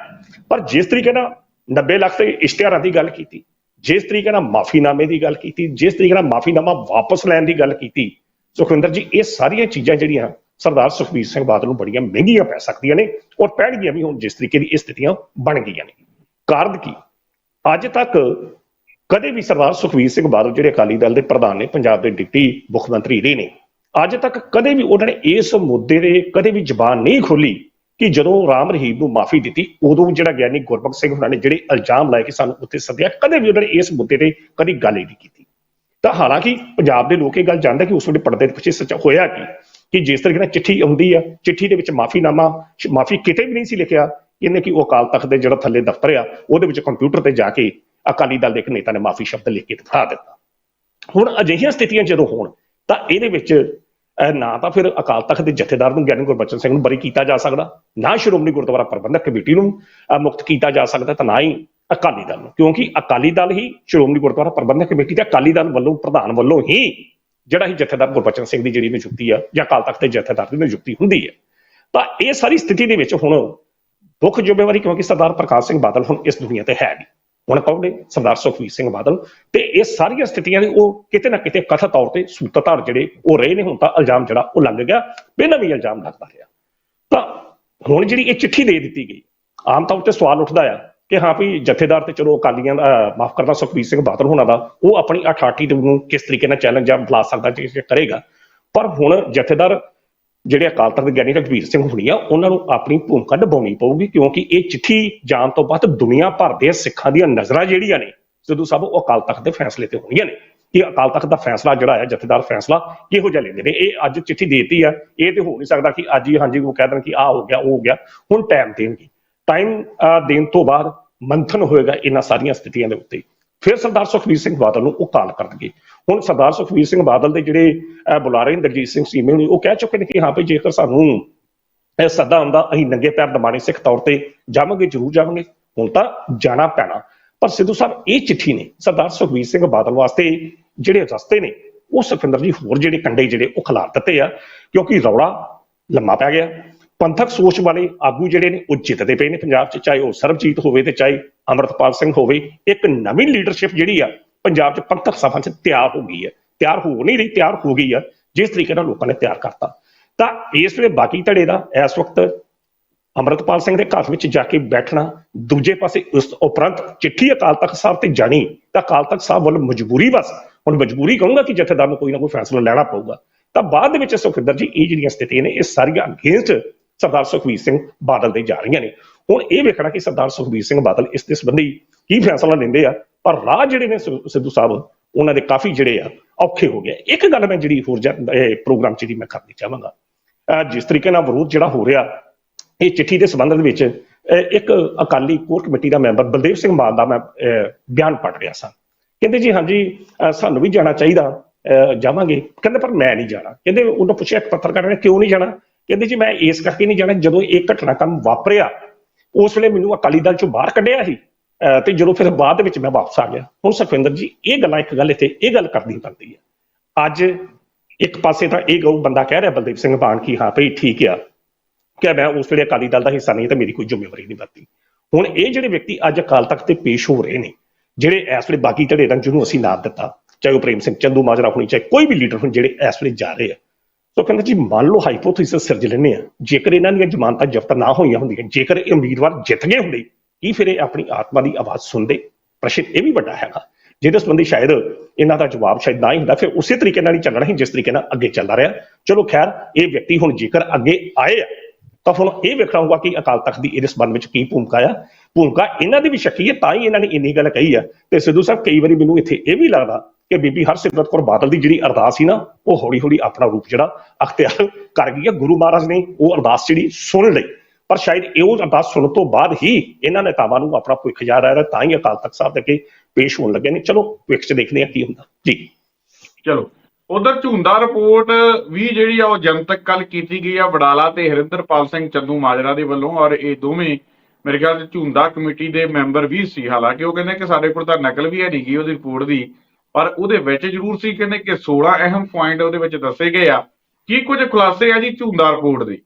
ਪਰ ਜਿਸ ਤਰੀਕੇ ਨਾਲ 90 ਲੱਖ ਤੇ ਇਸ਼ਤਿਹਾਰਾਂ ਦੀ ਗੱਲ ਕੀਤੀ, ਜਿਸ ਤਰੀਕੇ ਨਾਲ ਮਾਫੀਨਾਮੇ ਦੀ ਗੱਲ ਕੀਤੀ, ਜਿਸ ਤਰੀਕੇ ਨਾਲ ਮਾਫੀਨਾਮਾ ਵਾਪਸ ਲੈਣ ਦੀ ਗੱਲ ਕੀਤੀ, ਸੁਖਵਿੰਦਰ ਜੀ, ਇਹ ਸਾਰੀਆਂ ਚੀਜ਼ਾਂ ਜਿਹੜੀਆਂ ਸਰਦਾਰ ਸੁਖਬੀਰ ਸਿੰਘ ਬਾਦਲ ਨੂੰ ਬੜੀਆਂ ਮਹਿੰਗੀਆਂ ਪੈ ਸਕਦੀਆਂ ਨੇ ਔਰ ਪੈਣਗੀਆਂ ਵੀ ਹੁਣ ਜਿਸ ਤਰੀਕੇ ਦੀ ਇਹ ਸਥਿਤੀਆਂ ਬਣ ਗਈਆਂ ਨੇ। ਕਾਰਨ ਕੀ? ਅੱਜ ਤੱਕ ਕਦੇ ਵੀ ਸਰਦਾਰ ਸੁਖਬੀਰ ਸਿੰਘ ਬਾਦਲ, ਜਿਹੜੇ ਅਕਾਲੀ ਦਲ ਦੇ ਪ੍ਰਧਾਨ ਨੇ, ਪੰਜਾਬ ਦੇ ਡਿਪਟੀ ਮੁੱਖ ਮੰਤਰੀ ਰਹੇ ਨੇ, ਅੱਜ ਤੱਕ ਕਦੇ ਵੀ ਉਹਨਾਂ ਨੇ ਇਸ ਮੁੱਦੇ ਦੇ ਕਦੇ ਵੀ ਜ਼ਬਾਨ ਨਹੀਂ ਖੋਲੀ ਕਿ ਜਦੋਂ ਰਾਮ ਰਹੀਮ ਨੂੰ ਮਾਫੀ ਦਿੱਤੀ, ਉਦੋਂ ਜਿਹੜਾ ਗਿਆਨੀ ਗੁਰਬਖਸ਼ ਸਿੰਘ ਉਹਨਾਂ ਨੇ ਜਿਹੜੇ ਇਲਜ਼ਾਮ ਲਾਏ ਕਿ ਸਾਨੂੰ ਉੱਥੇ ਸੱਦਿਆ, ਕਦੇ ਵੀ ਉਹਨਾਂ ਨੇ ਇਸ ਮੁੱਦੇ ਤੇ ਕਦੀ ਗੱਲ ਹੀ ਨਹੀਂ ਕੀਤੀ। ਤਾਂ ਹਾਲਾਂਕਿ ਪੰਜਾਬ ਦੇ ਲੋਕ ਇਹ ਗੱਲ ਜਾਣਦੇ ਕਿ ਉਸ ਵੇਲੇ ਪਰਦੇ ਦੇ ਪਿੱਛੇ ਸੱਚ ਹੋਇਆ ਕੀ, ਕਿ ਜਿਸ ਤਰੀਕੇ ਨਾਲ ਚਿੱਠੀ ਆਉਂਦੀ ਆ, ਚਿੱਠੀ ਦੇ ਵਿੱਚ ਮਾਫੀਨਾਮਾ, ਮਾਫੀ ਕਿਤੇ ਵੀ ਨਹੀਂ ਸੀ ਲਿਖਿਆ ਇਹਨੇ ਕਿ ਉਹ ਅਕਾਲ ਤਖਤ ਦੇ ਜਿਹੜਾ ਥੱਲੇ ਦਫ਼ਤਰ ਆ, ਉਹਦੇ ਵਿੱਚ ਕੰਪਿਊਟਰ ਤੇ ਜਾ ਕੇ ਅਕਾਲੀ ਦਲ ਦੇ ਇੱਕ ਨੇਤਾ ਨੇ ਮਾਫੀ ਸ਼ਬਦ ਲਿਖ ਕੇ ਦਿਖਾ ਦਿੱਤਾ। ਹੁਣ ਅਜਿਹੀਆਂ ਸਥਿਤੀਆਂ ਜਦੋਂ ਹੋਣ, ਤਾਂ ਇਹਦੇ ਵਿੱਚ ਨਾ ਤਾਂ ਫਿਰ ਅਕਾਲ ਤਖਤ ਦੇ ਜਥੇਦਾਰ ਨੂੰ ਗਿਆਨੀ ਗੁਰਬਚਨ ਸਿੰਘ ਨੂੰ ਬਰੀ ਕੀਤਾ ਜਾ ਸਕਦਾ, ਨਾ ਸ਼੍ਰੋਮਣੀ ਗੁਰਦੁਆਰਾ ਪ੍ਰਬੰਧਕ ਕਮੇਟੀ ਨੂੰ ਮੁਕਤ ਕੀਤਾ ਜਾ ਸਕਦਾ, ਤਾਂ ਨਾ ਹੀ ਅਕਾਲੀ ਦਲ ਨੂੰ। ਕਿਉਂਕਿ ਅਕਾਲੀ ਦਲ ਹੀ ਸ਼੍ਰੋਮਣੀ ਗੁਰਦੁਆਰਾ ਪ੍ਰਬੰਧਕ ਕਮੇਟੀ ਤੇ ਅਕਾਲੀ ਦਲ ਵੱਲੋਂ, ਪ੍ਰਧਾਨ ਵੱਲੋਂ ਹੀ ਜਿਹੜਾ ਹੀ ਜਥੇਦਾਰ ਗੁਰਬਚਨ ਸਿੰਘ ਦੀ ਜਿਹੜੀ ਨਿਯੁਕਤੀ ਆ ਜਾਂ ਅਕਾਲ ਤਖਤ ਦੇ ਜਥੇਦਾਰ ਦੀ ਨਿਯੁਕਤੀ ਹੁੰਦੀ ਹੈ ਤਾਂ ਇਹ ਸਾਰੀ ਸਥਿਤੀ ਦੇ ਵਿੱਚ ਹੁਣ ਮੁੱਖ ਜ਼ਿੰਮੇਵਾਰੀ ਕਿਉਂਕਿ ਸਰਦਾਰ ਪ੍ਰਕਾਸ਼ ਸਿੰਘ ਬਾਦਲ ਹੁਣ ਇਸ ਦੁਨੀਆ ਤੇ ਹੈ ਨਹੀਂ। ਹੁਣ ਕੌਣ ਨੇ ਸਰਦਾਰ ਸੁਖਬੀਰ ਸਿੰਘ ਬਾਦਲ ਤੇ ਇਹ ਸਾਰੀਆਂ ਸਥਿਤੀਆਂ ਦੇ ਉਹ ਕਿਤੇ ਨਾ ਕਿਤੇ ਕਥਿਤ ਤੌਰ ਤੇ ਸੂਤਰਧਾਰ ਜਿਹੜੇ ਉਹ ਰਹੇ ਨੇ, ਹੁਣ ਤਾਂ ਇਲਜ਼ਾਮ ਜਿਹੜਾ ਉਹ ਲੱਗ ਗਿਆ ਪਹਿਲਾਂ ਵੀ ਇਲਜ਼ਾਮ ਲੱਗਦਾ ਰਿਹਾ। ਤਾਂ ਹੁਣ ਜਿਹੜੀ ਇਹ ਚਿੱਠੀ ਦੇ ਦਿੱਤੀ ਗਈ, ਆਮ ਤੌਰ ਤੇ ਸਵਾਲ ਉੱਠਦਾ ਆ ਕਿ ਹਾਂ ਵੀ ਜਥੇਦਾਰ ਤੇ ਚਲੋ ਅਕਾਲੀਆਂ ਦਾ ਮਾਫ ਕਰਦਾ ਸੁਖਬੀਰ ਸਿੰਘ ਬਾਦਲ ਹੋਣਾ ਦਾ, ਉਹ ਆਪਣੀ ਅਥਾਰਟੀ ਨੂੰ ਕਿਸ ਤਰੀਕੇ ਨਾਲ ਚੈਲੰਜ ਜਾਂ ਬੁਲਾ ਸਕਦਾ, ਜੇ ਕਰੇਗਾ। ਪਰ ਹੁਣ ਜਥੇਦਾਰ ਜਿਹੜੇ ਅਕਾਲ ਤਖਤ ਦੇ ਗਿਆਨੀ ਰਘਬੀਰ ਸਿੰਘ ਹੁਣੀ ਆ, ਉਹਨਾਂ ਨੂੰ ਆਪਣੀ ਭੂਮਿਕਾ ਨਿਭਾਉਣੀ ਪਊਗੀ, ਕਿਉਂਕਿ ਇਹ ਚਿੱਠੀ ਜਾਣ ਤੋਂ ਬਾਅਦ ਦੁਨੀਆ ਭਰ ਦੇ ਸਿੱਖਾਂ ਦੀਆਂ ਨਜ਼ਰਾਂ ਜਿਹੜੀਆਂ ਨੇ, ਸਿੱਧੂ ਸਾਹਿਬ ਉਹ ਅਕਾਲ ਤਖਤ ਦੇ ਫੈਸਲੇ ਤੇ ਹੋਣੀਆਂ ਨੇ। ਕਿ ਅਕਾਲ ਤਖਤ ਦਾ ਫੈਸਲਾ ਜਿਹੜਾ ਹੈ, ਜਥੇਦਾਰ ਫੈਸਲਾ, ਕਿਹੋ ਜਿਹਾ ਲੈਂਦੇ ਨੇ? ਇਹ ਅੱਜ ਚਿੱਠੀ ਦੇਤੀ ਆ। ਇਹ ਤੇ ਹੋ ਨਹੀਂ ਸਕਦਾ ਕਿ ਅੱਜ ਹੀ ਹਾਂਜੀ, ਉਹ ਕਹਿ ਦੇਣ ਕਿ ਆ ਹੋ ਗਿਆ, ਉਹ ਹੋ ਗਿਆ, ਹੁਣ ਟਾਈਮ ਦੇਣਗੇ। ਟਾਈਮ ਦੇਣ ਤੋਂ ਬਾਅਦ ਮੰਥਨ ਹੋਏਗਾ ਇਹਨਾਂ ਸਾਰੀਆਂ ਸਥਿਤੀਆਂ ਦੇ ਉੱਤੇ। ਫਿਰ ਸਰਦਾਰ ਸੁਖਬੀਰ ਸਿੰਘ ਬਾਦਲ ਨੂੰ ਉਹ ਕਾਲ ਕਰਨਗੇ। ਹੁਣ ਸਰਦਾਰ ਸੁਖਬੀਰ ਸਿੰਘ ਬਾਦਲ ਦੇ ਜਿਹੜੇ ਅਹ, ਬੁਲਾਰੇ ਇੰਦਰਜੀਤ ਸਿੰਘ ਸੀਮੇ ਨੂੰ ਉਹ ਕਹਿ ਚੁੱਕੇ ਨੇ ਕਿ ਹਾਂ ਵੀ ਜੇਕਰ ਸਾਨੂੰ ਇਹ ਸੱਦਾ ਆਉਂਦਾ ਅਸੀਂ ਨੰਗੇ ਪੈਰ ਦਮਾਣੇ ਸਿੱਖ ਤੌਰ ਤੇ ਜਾਵਾਂਗੇ ਜ਼ਰੂਰ ਜਾਵਾਂਗੇ ਹੁਣ ਤਾਂ ਜਾਣਾ ਪੈਣਾ। ਪਰ ਸਿੱਧੂ ਸਾਹਿਬ ਇਹ ਚਿੱਠੀ ਨੇ ਸਰਦਾਰ ਸੁਖਬੀਰ ਸਿੰਘ ਬਾਦਲ ਵਾਸਤੇ ਜਿਹੜੇ ਰਸਤੇ ਨੇ ਉਹ ਸੁਖਿੰਦਰ ਜੀ ਹੋਰ ਜਿਹੜੇ ਕੰਡੇ ਜਿਹੜੇ ਉਹ ਖਿਲਾਰ ਦਿੱਤੇ ਆ ਕਿਉਂਕਿ ਰੌਲਾ ਲੰਮਾ ਪੈ ਗਿਆ। ਪੰਥਕ ਸੋਚ ਵਾਲੇ ਆਗੂ ਜਿਹੜੇ ਨੇ, ਉਹ ਜਿੱਤਦੇ ਪਏ ਨੇ ਪੰਜਾਬ 'ਚ, ਚਾਹੇ ਉਹ ਸਰਬਜੀਤ ਹੋਵੇ ਤੇ ਚਾਹੇ ਅਮਰਤਪਾਲ ਸਿੰਘ ਹੋਵੇ। ਇੱਕ ਨਵੀਂ ਲੀਡਰਸ਼ਿਪ ਜਿਹੜੀ ਆ, ਪੰਜਾਬ 'ਚ ਪੰਥਕ ਸਭਾ 'ਚ ਤਿਆਰ ਹੋ ਗਈ ਹੈ ਤਿਆਰ ਹੋ ਨਹੀਂ ਰਹੀ, ਤਿਆਰ ਹੋ ਗਈ ਆ, ਜਿਸ ਤਰੀਕੇ ਨਾਲ ਲੋਕਾਂ ਨੇ ਤਿਆਰ ਕਰਤਾ। ਤਾਂ ਇਸ ਵੇਲੇ ਬਾਕੀ ਧੜੇ ਦਾ, ਇਸ ਵਕਤ ਅਮਰਤਪਾਲ ਸਿੰਘ ਦੇ ਘਰ ਵਿੱਚ ਜਾ ਕੇ ਬੈਠਣਾ, ਦੂਜੇ ਪਾਸੇ ਉਸ ਉਪਰੰਤ ਚਿੱਠੀ ਅਕਾਲ ਤਖਤ ਸਾਹਿਬ ਤੇ ਜਾਣੀ, ਤਾਂ ਅਕਾਲ ਤਖਤ ਸਾਹਿਬ ਵੱਲ ਮਜਬੂਰੀ ਬਸ। ਹੁਣ ਮਜਬੂਰੀ ਕਹੂੰਗਾ ਕਿ ਜਥੇਦਾਰ ਨੂੰ ਕੋਈ ਨਾ ਕੋਈ ਫੈਸਲਾ ਲੈਣਾ ਪਊਗਾ। ਤਾਂ ਬਾਅਦ ਦੇ ਵਿੱਚ ਸੁਖਿੰਦਰ ਜੀ, ਇਹ ਜਿਹੜੀਆਂ ਸਥਿਤੀਆਂ ਨੇ, ਇਹ ਸਾਰੀਆਂ ਅਗੇਂਸਟ ਸਰਦਾਰ ਸੁਖਬੀਰ ਸਿੰਘ ਬਾਦਲ ਦੇ ਜਾ ਰਹੀਆਂ ਨੇ। ਹੁਣ ਇਹ ਵੇਖਣਾ ਕਿ ਸਰਦਾਰ ਸੁਖਬੀਰ ਸਿੰਘ ਬਾਦਲ ਇਸ ਦੇ ਸੰਬੰਧੀ ਕੀ ਫੈਸਲਾ ਲੈਂਦੇ ਆ ਪਰ ਰਾਹ ਜਿਹੜੇ ਨੇ ਸਿੱਧੂ ਸਾਹਿਬ ਉਹਨਾਂ ਦੇ ਕਾਫੀ ਜਿਹੜੇ ਆ ਔਖੇ ਹੋ ਗਏ ਇੱਕ ਗੱਲ ਮੈਂ ਜਿਹੜੀ ਹੋਰ ਜਾ- ਪ੍ਰੋਗਰਾਮ ਚ ਮੈਂ ਕਰਨੀ ਚਾਹਾਂਗਾ। ਜਿਸ ਤਰੀਕੇ ਨਾਲ ਵਿਰੋਧ ਜਿਹੜਾ ਹੋ ਰਿਹਾ ਇਹ ਚਿੱਠੀ ਦੇ ਸੰਬੰਧ ਦੇ ਵਿੱਚ ਇੱਕ ਅਕਾਲੀ ਕੋਰ ਕਮੇਟੀ ਦਾ ਮੈਂਬਰ ਬਲਦੇਵ ਸਿੰਘ ਮਾਨ ਦਾ ਮੈਂ ਅਹ, ਬਿਆਨ ਪੜ੍ਹ ਰਿਹਾ ਸਾਂ। ਕਹਿੰਦੇ ਜੀ ਹਾਂਜੀ ਅਹ, ਸਾਨੂੰ ਵੀ ਜਾਣਾ ਚਾਹੀਦਾ ਅਹ, ਜਾਵਾਂਗੇ। ਕਹਿੰਦੇ ਪਰ ਮੈਂ ਨਹੀਂ ਜਾਣਾ। ਕਹਿੰਦੇ ਉਹਨੂੰ ਪੁੱਛਿਆ ਇੱਕ ਪੱਤਰਕਾਰ ਨੇ ਕਿਉਂ ਨਹੀਂ ਜਾਣਾ? ਕਹਿੰਦੇ ਜੀ ਮੈਂ ਇਸ ਕਰਕੇ ਨਹੀਂ ਜਾਣਾ ਜਦੋਂ ਇਹ ਘਟਨਾਕ੍ਰਮ ਵਾਪਰਿਆ ਉਸ ਵੇਲੇ ਮੈਨੂੰ ਅਕਾਲੀ ਦਲ ਚੋਂ ਬਾਹਰ ਕੱਢਿਆ ਸੀ ਅਹ, ਤੇ ਜਦੋਂ ਫਿਰ ਬਾਅਦ ਵਿੱਚ ਮੈਂ ਵਾਪਸ ਆ ਗਿਆ। ਹੁਣ ਸੁਖਵਿੰਦਰ ਜੀ ਇਹ ਗੱਲਾਂ ਇੱਕ ਗੱਲ ਇੱਥੇ ਇਹ ਗੱਲ ਕਰਨੀ ਪੈਂਦੀ ਹੈ। ਅੱਜ ਇੱਕ ਪਾਸੇ ਤਾਂ ਇਹ ਗਊ ਬੰਦਾ ਕਹਿ ਰਿਹਾ ਬਲਦੇਵ ਸਿੰਘ ਮਾਨ ਕੀ ਹਾਂ ਭਈ ਠੀਕ ਆ ਕਿ ਮੈਂ ਉਸ ਵੇਲੇ ਅਕਾਲੀ ਦਲ ਦਾ ਹਿੱਸਾ ਨਹੀਂ ਤਾਂ ਮੇਰੀ ਕੋਈ ਜ਼ਿੰਮੇਵਾਰੀ ਨਹੀਂ ਬਣਦੀ। ਹੁਣ ਇਹ ਜਿਹੜੇ ਵਿਅਕਤੀ ਅੱਜ ਅਕਾਲ ਤਖਤ ਤੇ ਪੇਸ਼ ਹੋ ਰਹੇ ਨੇ ਜਿਹੜੇ ਇਸ ਵੇਲੇ ਬਾਕੀ ਧੜੇ ਦਾ ਜਿਹਨੂੰ ਅਸੀਂ ਨਾਮ ਦਿੱਤਾ ਚਾਹੇ ਉਹ ਪ੍ਰੇਮ ਸਿੰਘ ਚੰਦੂ ਮਾਜਰਾ ਹੋਣੀ ਚਾਹੇ ਕੋਈ ਵੀ ਲੀਡਰ ਹੋਣ ਜਿਹੜੇ ਇਸ ਵੇਲੇ ਜਾ ਰਹੇ ਆ ਸੋ ਕਹਿੰਦੇ ਜੀ, ਮੰਨ ਲਓ ਹਾਈਪੋਥੀਸਿਸ ਸਿਰਜ ਲੈਂਦੇ ਆ ਜੇਕਰ ਇਹਨਾਂ ਦੀਆਂ ਜ਼ਮਾਨਤਾਂ ਜ਼ਬਤ ਨਾ ਹੋਈਆਂ ਹੁੰਦੀਆਂ, ਜੇਕਰ ਇਹ ਉਮੀਦਵਾਰ ਜਿੱਤ ਗਏ ਹੁੰਦੇ, ਕੀ ਫਿਰ ਇਹ ਆਪਣੀ ਆਤਮਾ ਦੀ ਆਵਾਜ਼ ਸੁਣਦੇ? ਪ੍ਰਸ਼ਨ ਇਹ ਵੀ ਵੱਡਾ ਹੈਗਾ। ਜਿਹਦੇ ਸੰਬੰਧੀ ਸ਼ਾਇਦ ਇਹਨਾਂ ਦਾ ਜਵਾਬ ਸ਼ਾਇਦ ਨਾ ਹੀ ਹੁੰਦਾ, ਫਿਰ ਉਸੇ ਤਰੀਕੇ ਨਾਲ ਹੀ ਚੱਲਣਾ ਸੀ ਜਿਸ ਤਰੀਕੇ ਨਾਲ ਅੱਗੇ ਚੱਲਦਾ ਰਿਹਾ। ਚਲੋ ਖੈਰ, ਇਹ ਵਿਅਕਤੀ ਹੁਣ ਜੇਕਰ ਅੱਗੇ ਆਏ ਆ, ਤਾਂ ਹੁਣ ਇਹ ਵੇਖਣਾ ਹੋਊਗਾ ਕਿ ਅਕਾਲ ਤਖਤ ਦੀ ਇਹਦੇ ਸੰਬੰਧ ਵਿੱਚ ਕੀ ਭੂਮਿਕਾ ਆ। ਭੂਮਿਕਾ ਇਹਨਾਂ ਦੀ ਵੀ ਸ਼ੱਕੀ ਹੈ, ਤਾਂ ਹੀ ਇਹਨਾਂ ਨੇ ਇੰਨੀ ਗੱਲ ਕਹੀ ਆ। ਤੇ ਸਿੱਧੂ ਸਾਹਿਬ ਕਈ ਵਾਰੀ ਮੈਨੂੰ ਇੱਥੇ ਇਹ ਵੀ ਲੱਗਦਾ ਕਿ ਬੀਬੀ ਹਰਸਿਮਰਤ ਕੌਰ ਬਾਦਲ ਦੀ ਜਿਹੜੀ ਅਰਦਾਸ ਸੀ ਨਾ, ਉਹ ਹੌਲੀ ਹੌਲੀ ਆਪਣਾ ਰੂਪ ਜਿਹੜਾ ਅਖਤਿਆਰ ਕਰ ਗਈ ਹੈ ਗੁਰੂ ਮਹਾਰਾਜ ਨੇ ਉਹ ਅਰਦਾਸ ਜਿਹੜੀ ਸੁਣ ਲਈ। ਪਰ ਸ਼ਾਇਦ ਇਹੋ ਅਰਦਾਸ ਸੁਣਨ ਤੋਂ ਬਾਅਦ ਹੀ ਇਹਨਾਂ ਨੇਤਾਵਾਂ ਨੂੰ ਆਪਣਾ ਭਵਿੱਖ ਯਾਦ ਆ ਰਿਹਾ, ਤਾਂ ਹੀ ਅਕਾਲ ਤਖਤ ਸਾਹਿਬ ਦੇ ਅੱਗੇ ਪੇਸ਼ ਹੋਣ ਲੱਗੇ ਨੇ। ਚਲੋ, ਭਵਿੱਖ 'ਚ ਦੇਖਦੇ ਹਾਂ ਕੀ ਹੁੰਦਾ। ਜੀ। ਚਲੋ, ਉਧਰ ਝੁੰਦਾ ਰਿਪੋਰਟ ਵੀ ਜਿਹੜੀ ਆ, ਉਹ ਜਨਤਕ ਕੱਲ ਕੀਤੀ ਗਈ ਆ ਬਡਾਲਾ ਤੇ ਹਰਿੰਦਰਪਾਲ ਸਿੰਘ ਚੰਦੂ ਮਾਜਰਾ ਦੇ ਵੱਲੋਂ। ਔਰ ਇਹ ਦੋਵੇਂ, ਮੇਰੇ ਖਿਆਲ ਚ ਝੁੰਦਾ ਕਮੇਟੀ ਦੇ ਮੈਂਬਰ ਵੀ ਸੀ, ਹਾਲਾਂਕਿ ਉਹ ਕਹਿੰਦੇ ਕਿ ਸਾਡੇ ਕੋਲ ਤਾਂ ਨਕਲ ਵੀ ਹੈ ਨਹੀਂ ਗਈ ਉਹਦੀ ਰਿਪੋਰਟ ਦੀ। ਪਰ ਉਹਦੇ ਵਿੱਚ ਜ਼ਰੂਰ ਸੀ ਕਹਿੰਦੇ ਕਿ 16 ਅਹਿਮ ਪੁਆਇੰਟ ਉਹਦੇ ਵਿੱਚ ਦੱਸੇ ਗਏ ਆ। ਕੀ ਕੁਝ ਖੁਲਾਸੇ ਆ ਜੀ ਝੁੰਦਾ ਰਿਪੋਰਟ ਦੇ?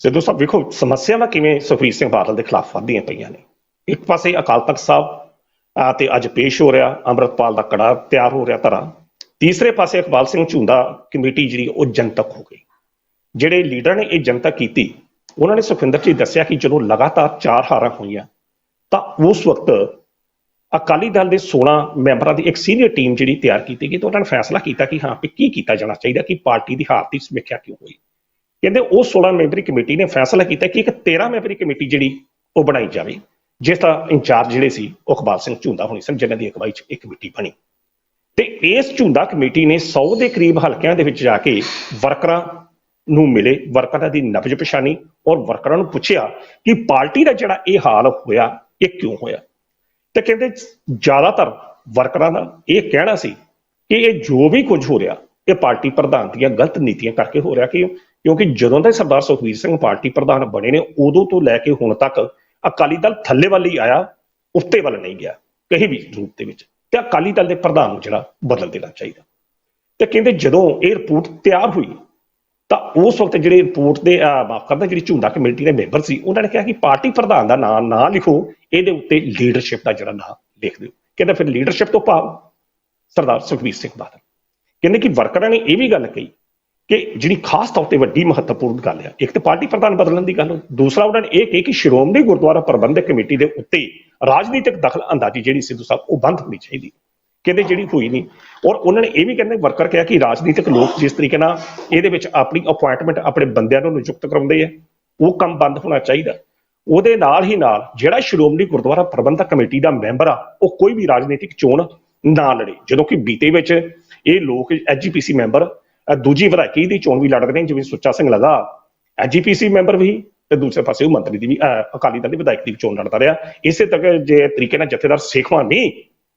ਸਿੱਧੂ ਸਾਹਿਬ, ਵੇਖੋ, ਸਮੱਸਿਆਵਾਂ ਕਿਵੇਂ ਸੁਖਬੀਰ ਸਿੰਘ ਬਾਦਲ ਦੇ ਖਿਲਾਫ ਵੱਧਦੀਆਂ ਪਈਆਂ ਨੇ। ਇੱਕ ਪਾਸੇ ਅਕਾਲ ਤਖਤ ਸਾਹਿਬ ਤੇ ਅੱਜ ਪੇਸ਼ ਹੋ ਰਿਹਾ ਅੰਮ੍ਰਿਤਪਾਲ ਦਾ ਕੜਾ ਤਿਆਰ ਹੋ ਰਿਹਾ ਧਰਾ। ਤੀਸਰੇ ਪਾਸੇ ਇਕਬਾਲ ਸਿੰਘ ਝੁੰਦਾ ਕਮੇਟੀ ਜਿਹੜੀ, ਉਹ ਜਨਤਕ ਹੋ ਗਈ। ਜਿਹੜੇ ਲੀਡਰ ਨੇ ਇਹ ਜਨਤਕ ਕੀਤੀ, ਉਹਨਾਂ ਨੇ ਸੁਖਵਿੰਦਰ ਜੀ ਦੱਸਿਆ ਕਿ ਜਦੋਂ ਲਗਾਤਾਰ ਚਾਰ ਹਾਰਾਂ ਹੋਈਆਂ, ਤਾਂ ਉਸ ਵਕਤ ਅਕਾਲੀ ਦਲ ਦੇ 16 ਮੈਂਬਰਾਂ ਦੀ ਇੱਕ ਸੀਨੀਅਰ ਟੀਮ ਜਿਹੜੀ ਤਿਆਰ ਕੀਤੀ ਗਈ ਤਾਂ ਉਹਨਾਂ ਨੇ ਫੈਸਲਾ ਕੀਤਾ ਕਿ ਹਾਂ ਵੀ ਕੀ ਕੀਤਾ ਜਾਣਾ ਚਾਹੀਦਾ, ਕਿ ਪਾਰਟੀ ਦੀ ਹਾਰ ਦੀ ਸਮੀਖਿਆ ਕਿਉਂ ਹੋਈ। ਕਹਿੰਦੇ ਉਹ 16 ਮੈਂਬਰੀ ਕਮੇਟੀ ਨੇ ਫੈਸਲਾ ਕੀਤਾ ਕਿ ਇੱਕ 13 ਮੈਂਬਰੀ ਕਮੇਟੀ ਜਿਹੜੀ ਉਹ ਬਣਾਈ ਜਾਵੇ, ਜਿਸ ਦਾ ਇੰਚਾਰਜ ਜਿਹੜੇ ਸੀ ਉਹ ਇਕਬਾਲ ਸਿੰਘ ਝੁੰਦਾ ਹੋਣੀ ਸਨ, ਜਿਨ੍ਹਾਂ ਦੀ ਅਗਵਾਈ 'ਚ ਇੱਕ ਕਮੇਟੀ ਬਣੀ। ਤੇ ਇਸ ਝੁੰਦਾ ਕਮੇਟੀ ਨੇ 100 ਦੇ ਕਰੀਬ ਹਲਕਿਆਂ ਦੇ ਵਿੱਚ ਜਾ ਕੇ ਵਰਕਰਾਂ ਨੂੰ ਮਿਲੇ, ਵਰਕਰਾਂ ਦੀ ਨਬਜ ਪਛਾਣੀ ਔਰ ਵਰਕਰਾਂ ਨੂੰ ਪੁੱਛਿਆ ਕਿ ਪਾਰਟੀ ਦਾ ਜਿਹੜਾ ਇਹ ਹਾਲ ਹੋਇਆ, ਇਹ ਕਿਉਂ ਹੋਇਆ? ਤੇ ਕਹਿੰਦੇ ਜ਼ਿਆਦਾਤਰ ਵਰਕਰਾਂ ਦਾ ਇਹ ਕਹਿਣਾ ਸੀ ਕਿ ਇਹ ਜੋ ਵੀ ਕੁਝ ਹੋ ਰਿਹਾ, ਇਹ ਪਾਰਟੀ ਪ੍ਰਧਾਨ ਦੀਆਂ ਗਲਤ ਨੀਤੀਆਂ ਕਰਕੇ ਹੋ ਰਿਹਾ ਕਿ ਕਿਉਂਕਿ ਜਦੋਂ ਦੇ ਸਰਦਾਰ ਸੁਖਬੀਰ ਸਿੰਘ ਪਾਰਟੀ ਪ੍ਰਧਾਨ ਬਣੇ ਨੇ, ਉਦੋਂ ਤੋਂ ਲੈ ਕੇ ਹੁਣ ਤੱਕ ਅਕਾਲੀ ਦਲ ਥੱਲੇ ਵੱਲ ਹੀ ਆਇਆ, ਉੱਤੇ ਵੱਲ ਨਹੀਂ ਗਿਆ, ਕਹੀ ਵੀ ਰੂਪ ਦੇ ਵਿੱਚ। ਤੇ ਅਕਾਲੀ ਦਲ ਦੇ ਪ੍ਰਧਾਨ ਨੂੰ ਜਿਹੜਾ ਬਦਲ ਦੇਣਾ ਚਾਹੀਦਾ। ਤੇ ਕਹਿੰਦੇ ਜਦੋਂ ਇਹ ਰਿਪੋਰਟ ਤਿਆਰ ਹੋਈ, ਤਾਂ ਉਸ ਵਕਤ ਜਿਹੜੇ ਰਿਪੋਰਟ ਦੇ ਮਾਫ਼ ਕਰਦਾ ਜਿਹੜੀ ਝੁੰਦਾ ਕਮੇਟੀ ਦੇ ਮੈਂਬਰ ਸੀ, ਉਹਨਾਂ ਨੇ ਕਿਹਾ ਕਿ ਪਾਰਟੀ ਪ੍ਰਧਾਨ ਦਾ ਨਾਮ ਨਾ ਲਿਖੋ ਇਹਦੇ ਉੱਤੇ ਲੀਡਰਸ਼ਿਪ ਦਾ ਜਿਹੜਾ ਨਾਂ ਲਿਖ ਦਿਓ। ਕਹਿੰਦਾ ਫਿਰ ਲੀਡਰਸ਼ਿਪ ਤੋਂ ਭਾਵ ਸਰਦਾਰ ਸੁਖਬੀਰ ਸਿੰਘ ਬਾਦਲ। ਕਹਿੰਦੇ ਕਿ ਵਰਕਰਾਂ ਨੇ ਇਹ ਵੀ ਗੱਲ ਕਹੀ ਕਿ ਜਿਹੜੀ ਖਾਸ ਤੌਰ ਤੇ ਵੱਡੀ ਮਹੱਤਵਪੂਰਨ ਗੱਲ ਹੈ ਇੱਕ ਤਾਂ ਪਾਰਟੀ ਪ੍ਰਧਾਨ ਬਦਲਣ ਦੀ ਗੱਲ ਹੋਈ ਦੂਸਰਾ ਉਹਨਾਂ ਨੇ ਇਹ ਕਹੀ ਕਿ ਸ਼੍ਰੋਮਣੀ ਗੁਰਦੁਆਰਾ ਪ੍ਰਬੰਧਕ ਕਮੇਟੀ ਦੇ ਉੱਤੇ ਰਾਜਨੀਤਿਕ ਦਖਲ ਅੰਦਾਜ਼ੀ ਜਿਹੜੀ ਸਿੱਧੂ ਸਾਹਿਬ, ਉਹ ਬੰਦ ਹੋਣੀ ਚਾਹੀਦੀ। ਕਹਿੰਦੇ ਜਿਹੜੀ ਹੋਈ ਨਹੀਂ। ਔਰ ਉਹਨਾਂ ਨੇ ਇਹ ਵੀ ਕਹਿੰਦੇ, ਵਰਕਰ ਕਿਹਾ ਕਿ ਰਾਜਨੀਤਿਕ ਲੋਕ ਜਿਸ ਤਰੀਕੇ ਨਾਲ ਇਹਦੇ ਵਿੱਚ ਆਪਣੀ ਅਪਾਇੰਟਮੈਂਟ ਆਪਣੇ ਬੰਦਿਆਂ ਨੂੰ ਨਿਯੁਕਤ ਕਰਾਉਂਦੇ ਆ, ਉਹ ਕੰਮ ਬੰਦ ਹੋਣਾ ਚਾਹੀਦਾ। ਉਹਦੇ ਨਾਲ ਹੀ ਨਾਲ ਜਿਹੜਾ ਸ਼੍ਰੋਮਣੀ ਗੁਰਦੁਆਰਾ ਪ੍ਰਬੰਧਕ ਕਮੇਟੀ ਦਾ ਮੈਂਬਰ ਆ, ਉਹ ਕੋਈ ਵੀ ਰਾਜਨੀਤਿਕ ਚੋਣ ਨਾ ਲੜੇ, ਜਦੋਂ ਕਿ ਬੀਤੇ ਵਿੱਚ ਇਹ ਲੋਕ ਐਜੀਪੀਸੀ ਮੈਂਬਰ ਦੂਜੀ ਵਿਧਾਇਕੀ ਦੀ ਚੋਣ ਵੀ ਲੜਦੇ ਨੇ, ਜਿਵੇਂ ਸੁੱਚਾ ਸਿੰਘ ਲਗਾ ਐਜੀਪੀਸੀ ਮੈਂਬਰ ਵੀ ਤੇ ਦੂਸਰੇ ਪਾਸੇ ਉਹ ਮੰਤਰੀ ਦੀ ਵੀ ਅਕਾਲੀ ਦਲ ਦੇ ਵਿਧਾਇਕ ਦੀ ਵੀ ਚੋਣ ਲੜਦਾ ਰਿਹਾ। ਇਸੇ ਤੱਕ ਜੇ ਤਰੀਕੇ ਨਾਲ ਜਥੇਦਾਰ ਸੇਖਵਾਂ ਵੀ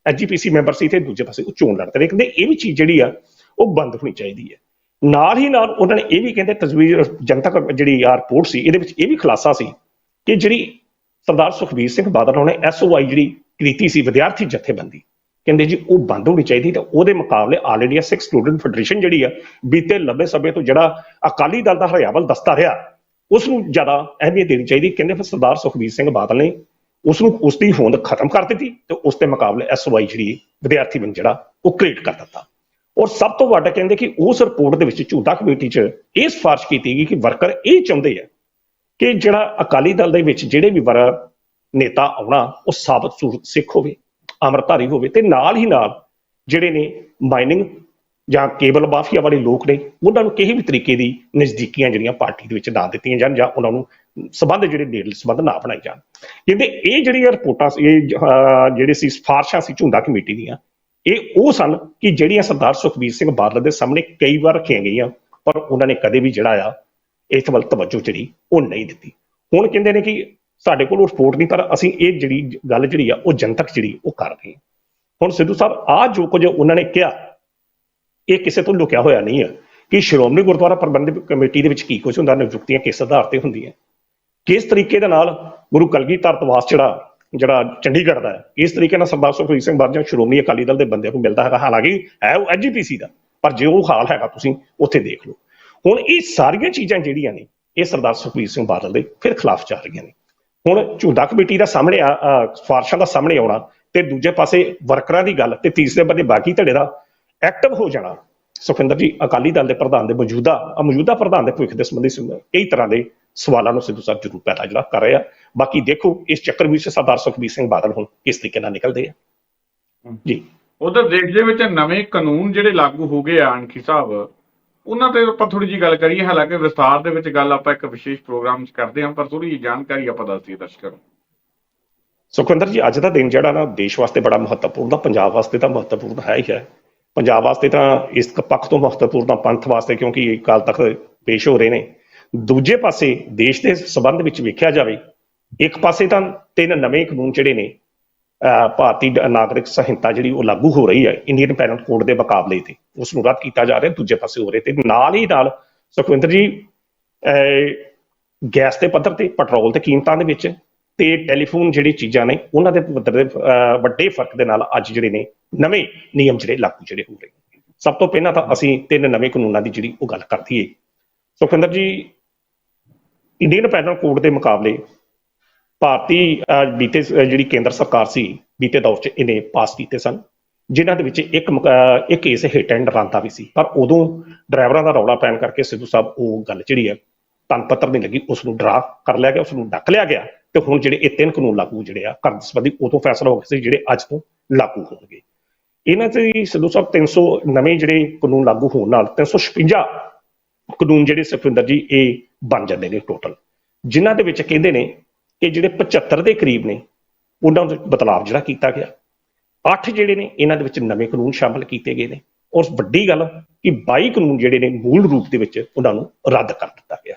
ਐਜੀਪੀਸੀ ਮੈਂਬਰ ਸੀ ਤੇ ਦੂਜੇ ਪਾਸੇ ਉਹ ਚੋਣ ਲੜਦੇ ਰਹੇ, ਕਹਿੰਦੇ ਇਹ ਵੀ ਚੀਜ਼ ਜਿਹੜੀ ਆ, ਉਹ ਬੰਦ ਹੋਣੀ ਚਾਹੀਦੀ ਹੈ। ਨਾਲ ਹੀ ਨਾਲ ਉਹਨਾਂ ਨੇ ਇਹ ਵੀ ਕਹਿੰਦੇ ਤਸਵੀਰ ਜਨਤਕ ਜਿਹੜੀ ਆ ਰਿਪੋਰਟ ਸੀ, ਇਹਦੇ ਵਿੱਚ ਇਹ ਵੀ ਖੁਲਾਸਾ ਸੀ ਕਿ ਜਿਹੜੀ ਸਰਦਾਰ ਸੁਖਬੀਰ ਸਿੰਘ ਬਾਦਲ ਉਹਨੇ ਐਸਓਆਈ ਜਿਹੜੀ ਕੀਤੀ ਸੀ ਵਿਦਿਆਰਥੀ ਜਥੇਬੰਦੀ, ਕਹਿੰਦੇ ਜੀ ਉਹ ਬੰਦ ਹੋਣੀ ਚਾਹੀਦੀ ਤੇ ਉਹਦੇ ਮੁਕਾਬਲੇ all India Sikh student federation ਜਿਹੜੀ ਆ, ਬੀਤੇ ਲੰਬੇ ਸਮੇਂ ਤੋਂ ਜਿਹੜਾ ਅਕਾਲੀ ਦਲ ਦਾ ਹਰਿਆਵਲ ਦਸਤਾ ਰਿਹਾ ਉਸ ਨੂੰ ਜ਼ਿਆਦਾ ਅਹਿਮੀਅਤ ਦੇਣੀ ਚਾਹੀਦੀ। ਕਹਿੰਦੇ ਫਿਰ ਸਰਦਾਰ ਸੁਖਬੀਰ ਸਿੰਘ ਬਾਦਲ ਨੇ ਉਸ ਨੂੰ ਉਸ ਦੀ ਹੋਂਦ ਖਤਮ ਕਰ ਦਿੱਤੀ ਤੇ ਉਸ ਦੇ ਮੁਕਾਬਲੇ ਐਸਵਾਈ ਜਿਹੜੀ ਵਿਦਿਆਰਥੀ ਬਣ ਜਿਹੜਾ, ਉਹ ਕ੍ਰੀਏਟ ਕਰ ਦਿੱਤਾ। ਔਰ ਸਭ ਤੋਂ ਵੱਡਾ ਕਹਿੰਦੇ ਕਿ ਉਸ ਰਿਪੋਰਟ ਦੇ ਵਿੱਚ ਝੂਟਾ ਕਮੇਟੀ 'ਚ ਇਹ ਸਿਫਾਰਿਸ਼ ਕੀਤੀ ਗਈ ਕਿ ਵਰਕਰ ਇਹ ਚਾਹੁੰਦੇ ਆ ਕਿ ਜਿਹੜਾ ਅਕਾਲੀ ਦਲ ਦੇ ਵਿੱਚ ਜਿਹੜੇ ਵੀ ਵਰ ਨੇਤਾ ਆਉਣਾ, ਉਹ ਸਾਬਤ ਸੂਰਤ ਸਿੱਖ ਹੋਵੇ ਅਮਰਧਾਰੀ ਹੋਵੇ ਤੇ ਨਾਲ ਹੀ ਨਾਲ ਜਿਹੜੇ ਨੇ ਮਾਈਨਿੰਗ ਜਾਂ ਕੇਬਲ ਮਾਫੀਆ ਵਾਲੇ ਲੋਕ ਨੇ, ਉਹਨਾਂ ਨੂੰ ਕਿਸੇ ਵੀ ਤਰੀਕੇ ਦੀ ਨਜ਼ਦੀਕੀਆਂ ਜਿਹੜੀਆਂ ਪਾਰਟੀ ਦੇ ਵਿੱਚ ਨਾ ਦਿੱਤੀਆਂ ਜਾਣ ਜਾਂ ਉਹਨਾਂ ਨੂੰ ਸਬੰਧ ਜਿਹੜੇ ਨੇੜਲੇ ਸਬੰਧ ਨਾ ਬਣਾਏ ਜਾਣ। ਕਹਿੰਦੇ ਇਹ ਜਿਹੜੀਆਂ ਰਿਪੋਰਟਾਂ ਸੀ, ਇਹ ਜਿਹੜੇ ਸੀ ਸਿਫਾਰਸ਼ਾਂ ਸੀ ਝੁੰਡਾ ਕਮੇਟੀ ਦੀਆਂ, ਇਹ ਉਹ ਸਨ ਕਿ ਜਿਹੜੀਆਂ ਸਰਦਾਰ ਸੁਖਬੀਰ ਸਿੰਘ ਬਾਦਲ ਦੇ ਸਾਹਮਣੇ ਕਈ ਵਾਰ ਰੱਖੀਆਂ ਗਈਆਂ, ਪਰ ਉਹਨਾਂ ਨੇ ਕਦੇ ਵੀ ਜਿਹੜਾ ਆ ਇਸ ਵੱਲ ਤਵੱਜੋ ਜਿਹੜੀ ਉਹ ਨਹੀਂ ਦਿੱਤੀ। ਹੁਣ ਕਹਿੰਦੇ ਨੇ ਕਿ ਸਾਡੇ ਕੋਲ ਉਹ ਰਿਪੋਰਟ ਨਹੀਂ, ਪਰ ਅਸੀਂ ਇਹ ਜਿਹੜੀ ਗੱਲ ਜਿਹੜੀ ਆ, ਉਹ ਜਨਤਕ ਜਿਹੜੀ ਉਹ ਕਰ ਰਹੇ ਹੁਣ ਸਿੱਧੂ ਸਾਹਿਬ ਆ ਜੋ ਕੁਝ ਉਹਨਾਂ ਨੇ ਕਿਹਾ, ਇਹ ਕਿਸੇ ਤੋਂ ਲੁਕਿਆ ਹੋਇਆ ਨਹੀਂ ਹੈ ਕਿ ਸ਼੍ਰੋਮਣੀ ਗੁਰਦੁਆਰਾ ਪ੍ਰਬੰਧਕ ਕਮੇਟੀ ਦੇ ਵਿੱਚ ਕੀ ਕੁਝ ਹੁੰਦਾ, ਨਿਯੁਕਤੀਆਂ ਕਿਸ ਆਧਾਰ ਤੇ ਹੁੰਦੀਆਂ। ਕਿਸ ਤਰੀਕੇ ਦੇ ਨਾਲ ਗੁਰੂ ਕਲਗੀਧਰ ਤਵਾਸ ਜਿਹੜਾ ਜਿਹੜਾ ਚੰਡੀਗੜ੍ਹ ਦਾ ਹੈ, ਇਸ ਤਰੀਕੇ ਨਾਲ ਸਰਦਾਰ ਸੁਖਬੀਰ ਸਿੰਘ ਬਾਦਲ ਜਾਂ ਸ਼੍ਰੋਮਣੀ ਅਕਾਲੀ ਦਲ ਦੇ ਬੰਦਿਆਂ ਨੂੰ ਮਿਲਦਾ ਹੈਗਾ। ਹਾਲਾਂਕਿ, ਹੈ ਉਹ ਐਜੀਪੀਸੀ ਦਾ, ਪਰ ਜੇ ਉਹ ਹਾਲ ਹੈਗਾ ਤੁਸੀਂ, ਉੱਥੇ ਦੇਖ ਲਓ। ਹੁਣ ਇਹ ਸਾਰੀਆਂ ਚੀਜ਼ਾਂ ਜਿਹੜੀਆਂ ਨੇ ਇਹ ਸਰਦਾਰ ਸੁਖਬੀਰ ਸਿੰਘ ਬਾਦਲ ਦੇ ਫਿਰ ਖਿਲਾਫ ਚੱਲ ਰਹੀਆਂ ਨੇ। ਹੁਣ ਝੂੰਡਾ ਕਮੇਟੀ ਦਾ ਸਾਹਮਣੇ ਸਿਫਾਰਸ਼ਾਂ ਦਾ ਸਾਹਮਣੇ ਆਉਣਾ ਤੇ ਦੂਜੇ ਪਾਸੇ ਵਰਕਰਾਂ ਦੀ ਗੱਲ ਤੇ ਤੀਸਰੇ ਬੰਦੇ ਬਾਕੀ ਧੜੇ ਦਾ ਐਕਟਿਵ ਹੋ ਜਾਣਾ ਸੁਖਿੰਦਰ ਜੀ ਅਕਾਲੀ ਦਲ ਦੇ ਪ੍ਰਧਾਨ ਦੇ ਮੌਜੂਦਾ ਮੌਜੂਦਾ ਪ੍ਰਧਾਨ ਦੇ ਭਵਿੱਖ ਦੇ ਸੰਬੰਧੀ ਕਈ ਤਰ੍ਹਾਂ ਦੇ ਸਵਾਲਾਂ ਨੂੰ ਸਿੱਧੂ ਸਾਹਿਬ ਜ਼ਰੂਰ ਪੈਦਾ ਜਿਹੜਾ ਕਰ ਰਹੇ ਆ। ਬਾਕੀ ਦੇਖੋ ਇਸ ਚੱਕਰ ਵਿੱਚ ਸਰਦਾਰ ਸੁਖਬੀਰ ਸਿੰਘ ਬਾਦਲ ਹੁਣ ਕਿਸ ਤਰੀਕੇ ਨਾਲ ਨਿਕਲਦੇ ਆ। ਜੀ। ਉਧਰ ਦੇਸ਼ ਦੇ ਵਿੱਚ ਨਵੇਂ ਕਾਨੂੰਨ ਜਿਹੜੇ ਲਾਗੂ ਹੋ ਗਏ ਆ ਅਣਖੀ ਸਾਹਿਬ ਉਹਨਾਂ ਤੇ ਆਪਾਂ ਥੋੜੀ ਜੀ ਗੱਲ ਕਰੀਏ, ਹਾਲਾਂਕਿ ਵਿਸਥਾਰ ਦੇ ਵਿੱਚ ਗੱਲ ਆਪਾਂ ਇੱਕ ਵਿਸ਼ੇਸ਼ ਪ੍ਰੋਗਰਾਮ 'ਚ ਕਰਦੇ ਹਾਂ, ਪਰ ਥੋੜੀ ਜੀ ਜਾਣਕਾਰੀ ਆਪਾਂ ਦੱਸਦੀ ਦਰਸ਼ਕਾਂ ਨੂੰ। ਸੁਖਵਿੰਦਰ ਜੀ, ਅੱਜ ਦਾ ਦਿਨ ਜਿਹੜਾ ਨਾ, ਦੇਸ਼ ਵਾਸਤੇ ਬੜਾ ਮਹੱਤਵਪੂਰਨ ਆ, ਪੰਜਾਬ ਵਾਸਤੇ ਤਾਂ ਮਹੱਤਵਪੂਰਨ ਹੈ ਹੀ ਹੈ। ਪੰਜਾਬ ਵਾਸਤੇ ਤਾਂ ਇਸ ਪੱਖ ਤੋਂ ਮਹੱਤਵਪੂਰਨ ਆ ਪੰਥ ਵਾਸਤੇ, ਕਿਉਂਕਿ ਇਹ ਕਾਲ ਤੱਕ ਪੇਸ਼ ਹੋ ਰਹੇ ਨੇ। ਦੂਜੇ ਪਾਸੇ, ਦੇਸ਼ ਦੇ ਸਬੰਧ ਵਿੱਚ ਵੇਖਿਆ ਜਾਵੇ, ਇੱਕ ਪਾਸੇ ਤਾਂ ਤਿੰਨ ਨਵੇਂ ਕਾਨੂੰਨ ਜਿਹੜੇ ਨੇ ਭਾਰਤੀ ਨਾਗਰਿਕ ਸੰਹਿਤਾ ਜਿਹੜੀ ਉਹ ਲਾਗੂ ਹੋ ਰਹੀ ਹੈ ਇੰਡੀਅਨ ਪੈਨਲ ਕੋਡ ਦੇ ਮੁਕਾਬਲੇ ਤੇ। ਉਸ ਨੂੰ ਰੱਦ ਕੀਤਾ ਜਾ ਰਿਹਾ, ਦੂਜੇ ਪਾਸੇ ਹੋ ਰਹੇ ਤੇ ਨਾਲ ਹੀ ਨਾਲ ਸੁਖਵਿੰਦਰ ਜੀ ਗੈਸ ਦੇ ਪੱਧਰ ਤੇ, ਪੈਟਰੋਲ ਤੇ ਕੀਮਤਾਂ ਦੇ ਵਿੱਚ ਤੇ ਟੈਲੀਫੋਨ ਜਿਹੜੀ ਚੀਜ਼ਾਂ ਨੇ, ਉਹਨਾਂ ਦੇ ਪੱਧਰ ਦੇ ਵੱਡੇ ਫ਼ਰਕ ਦੇ ਨਾਲ ਅੱਜ ਜਿਹੜੇ ਨੇ, ਨਵੇਂ ਨਿਯਮ ਜਿਹੜੇ ਲਾਗੂ ਜਿਹੜੇ ਹੋ ਰਹੇ ਨੇ। ਸਭ ਤੋਂ ਪਹਿਲਾਂ ਤਾਂ ਅਸੀਂ ਤਿੰਨ ਨਵੇਂ ਕਾਨੂੰਨਾਂ ਦੀ ਜਿਹੜੀ ਉਹ ਗੱਲ ਕਰਦੀ ਏ ਸੁਖਵਿੰਦਰ ਜੀ ਇੰਡੀਅਨ ਪੈਨਲ ਕੋਡ ਦੇ ਮੁਕਾਬਲੇ ਭਾਰਤੀ ਬੀਤੇ ਜਿਹੜੀ ਕੇਂਦਰ ਸਰਕਾਰ ਸੀ, ਬੀਤੇ ਦੌਰ 'ਚ ਇਹਨੇ ਪਾਸ ਕੀਤੇ ਸਨ। ਜਿਨ੍ਹਾਂ ਦੇ ਵਿੱਚ ਇੱਕ ਮੁਕ- ਇੱਕ ਕੇਸ ਹਿੱਟ ਐਂਡ ਰਨ ਦਾ ਵੀ ਸੀ। ਪਰ ਉਦੋਂ ਡਰਾਈਵਰਾਂ ਦਾ ਰੌਲਾ ਪੈਣ ਕਰਕੇ ਸਿੱਧੂ ਸਾਹਿਬ ਉਹ ਗੱਲ ਜਿਹੜੀ ਹੈ ਤਨ ਪੱਤਰ ਨਹੀਂ ਲੱਗੀ। ਉਸ ਨੂੰ ਡਰਾ ਕਰ ਲਿਆ ਗਿਆ, ਉਸ ਨੂੰ ਡੱਕ ਲਿਆ ਗਿਆ ਤੇ ਹੁਣ ਜਿਹੜੇ ਇਹ ਤਿੰਨ ਕਾਨੂੰਨ ਲਾਗੂ ਜਿਹੜੇ ਆ ਕਰਨ ਸੰਬੰਧੀ ਉਦੋਂ ਫੈਸਲਾ ਹੋ ਗਿਆ ਸੀ, ਜਿਹੜੇ ਅੱਜ ਤੋਂ ਲਾਗੂ ਹੋਣਗੇ। ਇਹਨਾਂ ਤੇ ਸਿੱਧੂ ਸਾਹਿਬ 300 ਨਵੇਂ ਜਿਹੜੇ ਕਾਨੂੰਨ ਲਾਗੂ ਹੋਣ ਨਾਲ 356 ਕਾਨੂੰਨ ਜਿਹੜੇ ਸੁਖਵਿੰਦਰ ਜੀ ਇਹ ਬਣ ਜਾਂਦੇ ਨੇ ਟੋਟਲ ਜਿਨ੍ਹਾਂ ਦੇ ਵਿੱਚ ਕਹਿੰਦੇ ਨੇ ਕਿ ਜਿਹੜੇ 75 ਦੇ ਕਰੀਬ ਨੇ, ਉਹਨਾਂ ਵਿੱਚ ਬਦਲਾਵ ਜਿਹੜਾ ਕੀਤਾ ਗਿਆ। ਅੱਠ ਜਿਹੜੇ ਨੇ, ਇਹਨਾਂ ਦੇ ਵਿੱਚ ਨਵੇਂ ਕਾਨੂੰਨ ਸ਼ਾਮਲ ਕੀਤੇ ਗਏ ਨੇ। ਔਰ ਵੱਡੀ ਗੱਲ ਕਿ 22 ਕਾਨੂੰਨ ਜਿਹੜੇ ਨੇ, ਮੂਲ ਰੂਪ ਦੇ ਵਿੱਚ ਉਹਨਾਂ ਨੂੰ ਰੱਦ ਕਰ ਦਿੱਤਾ ਗਿਆ।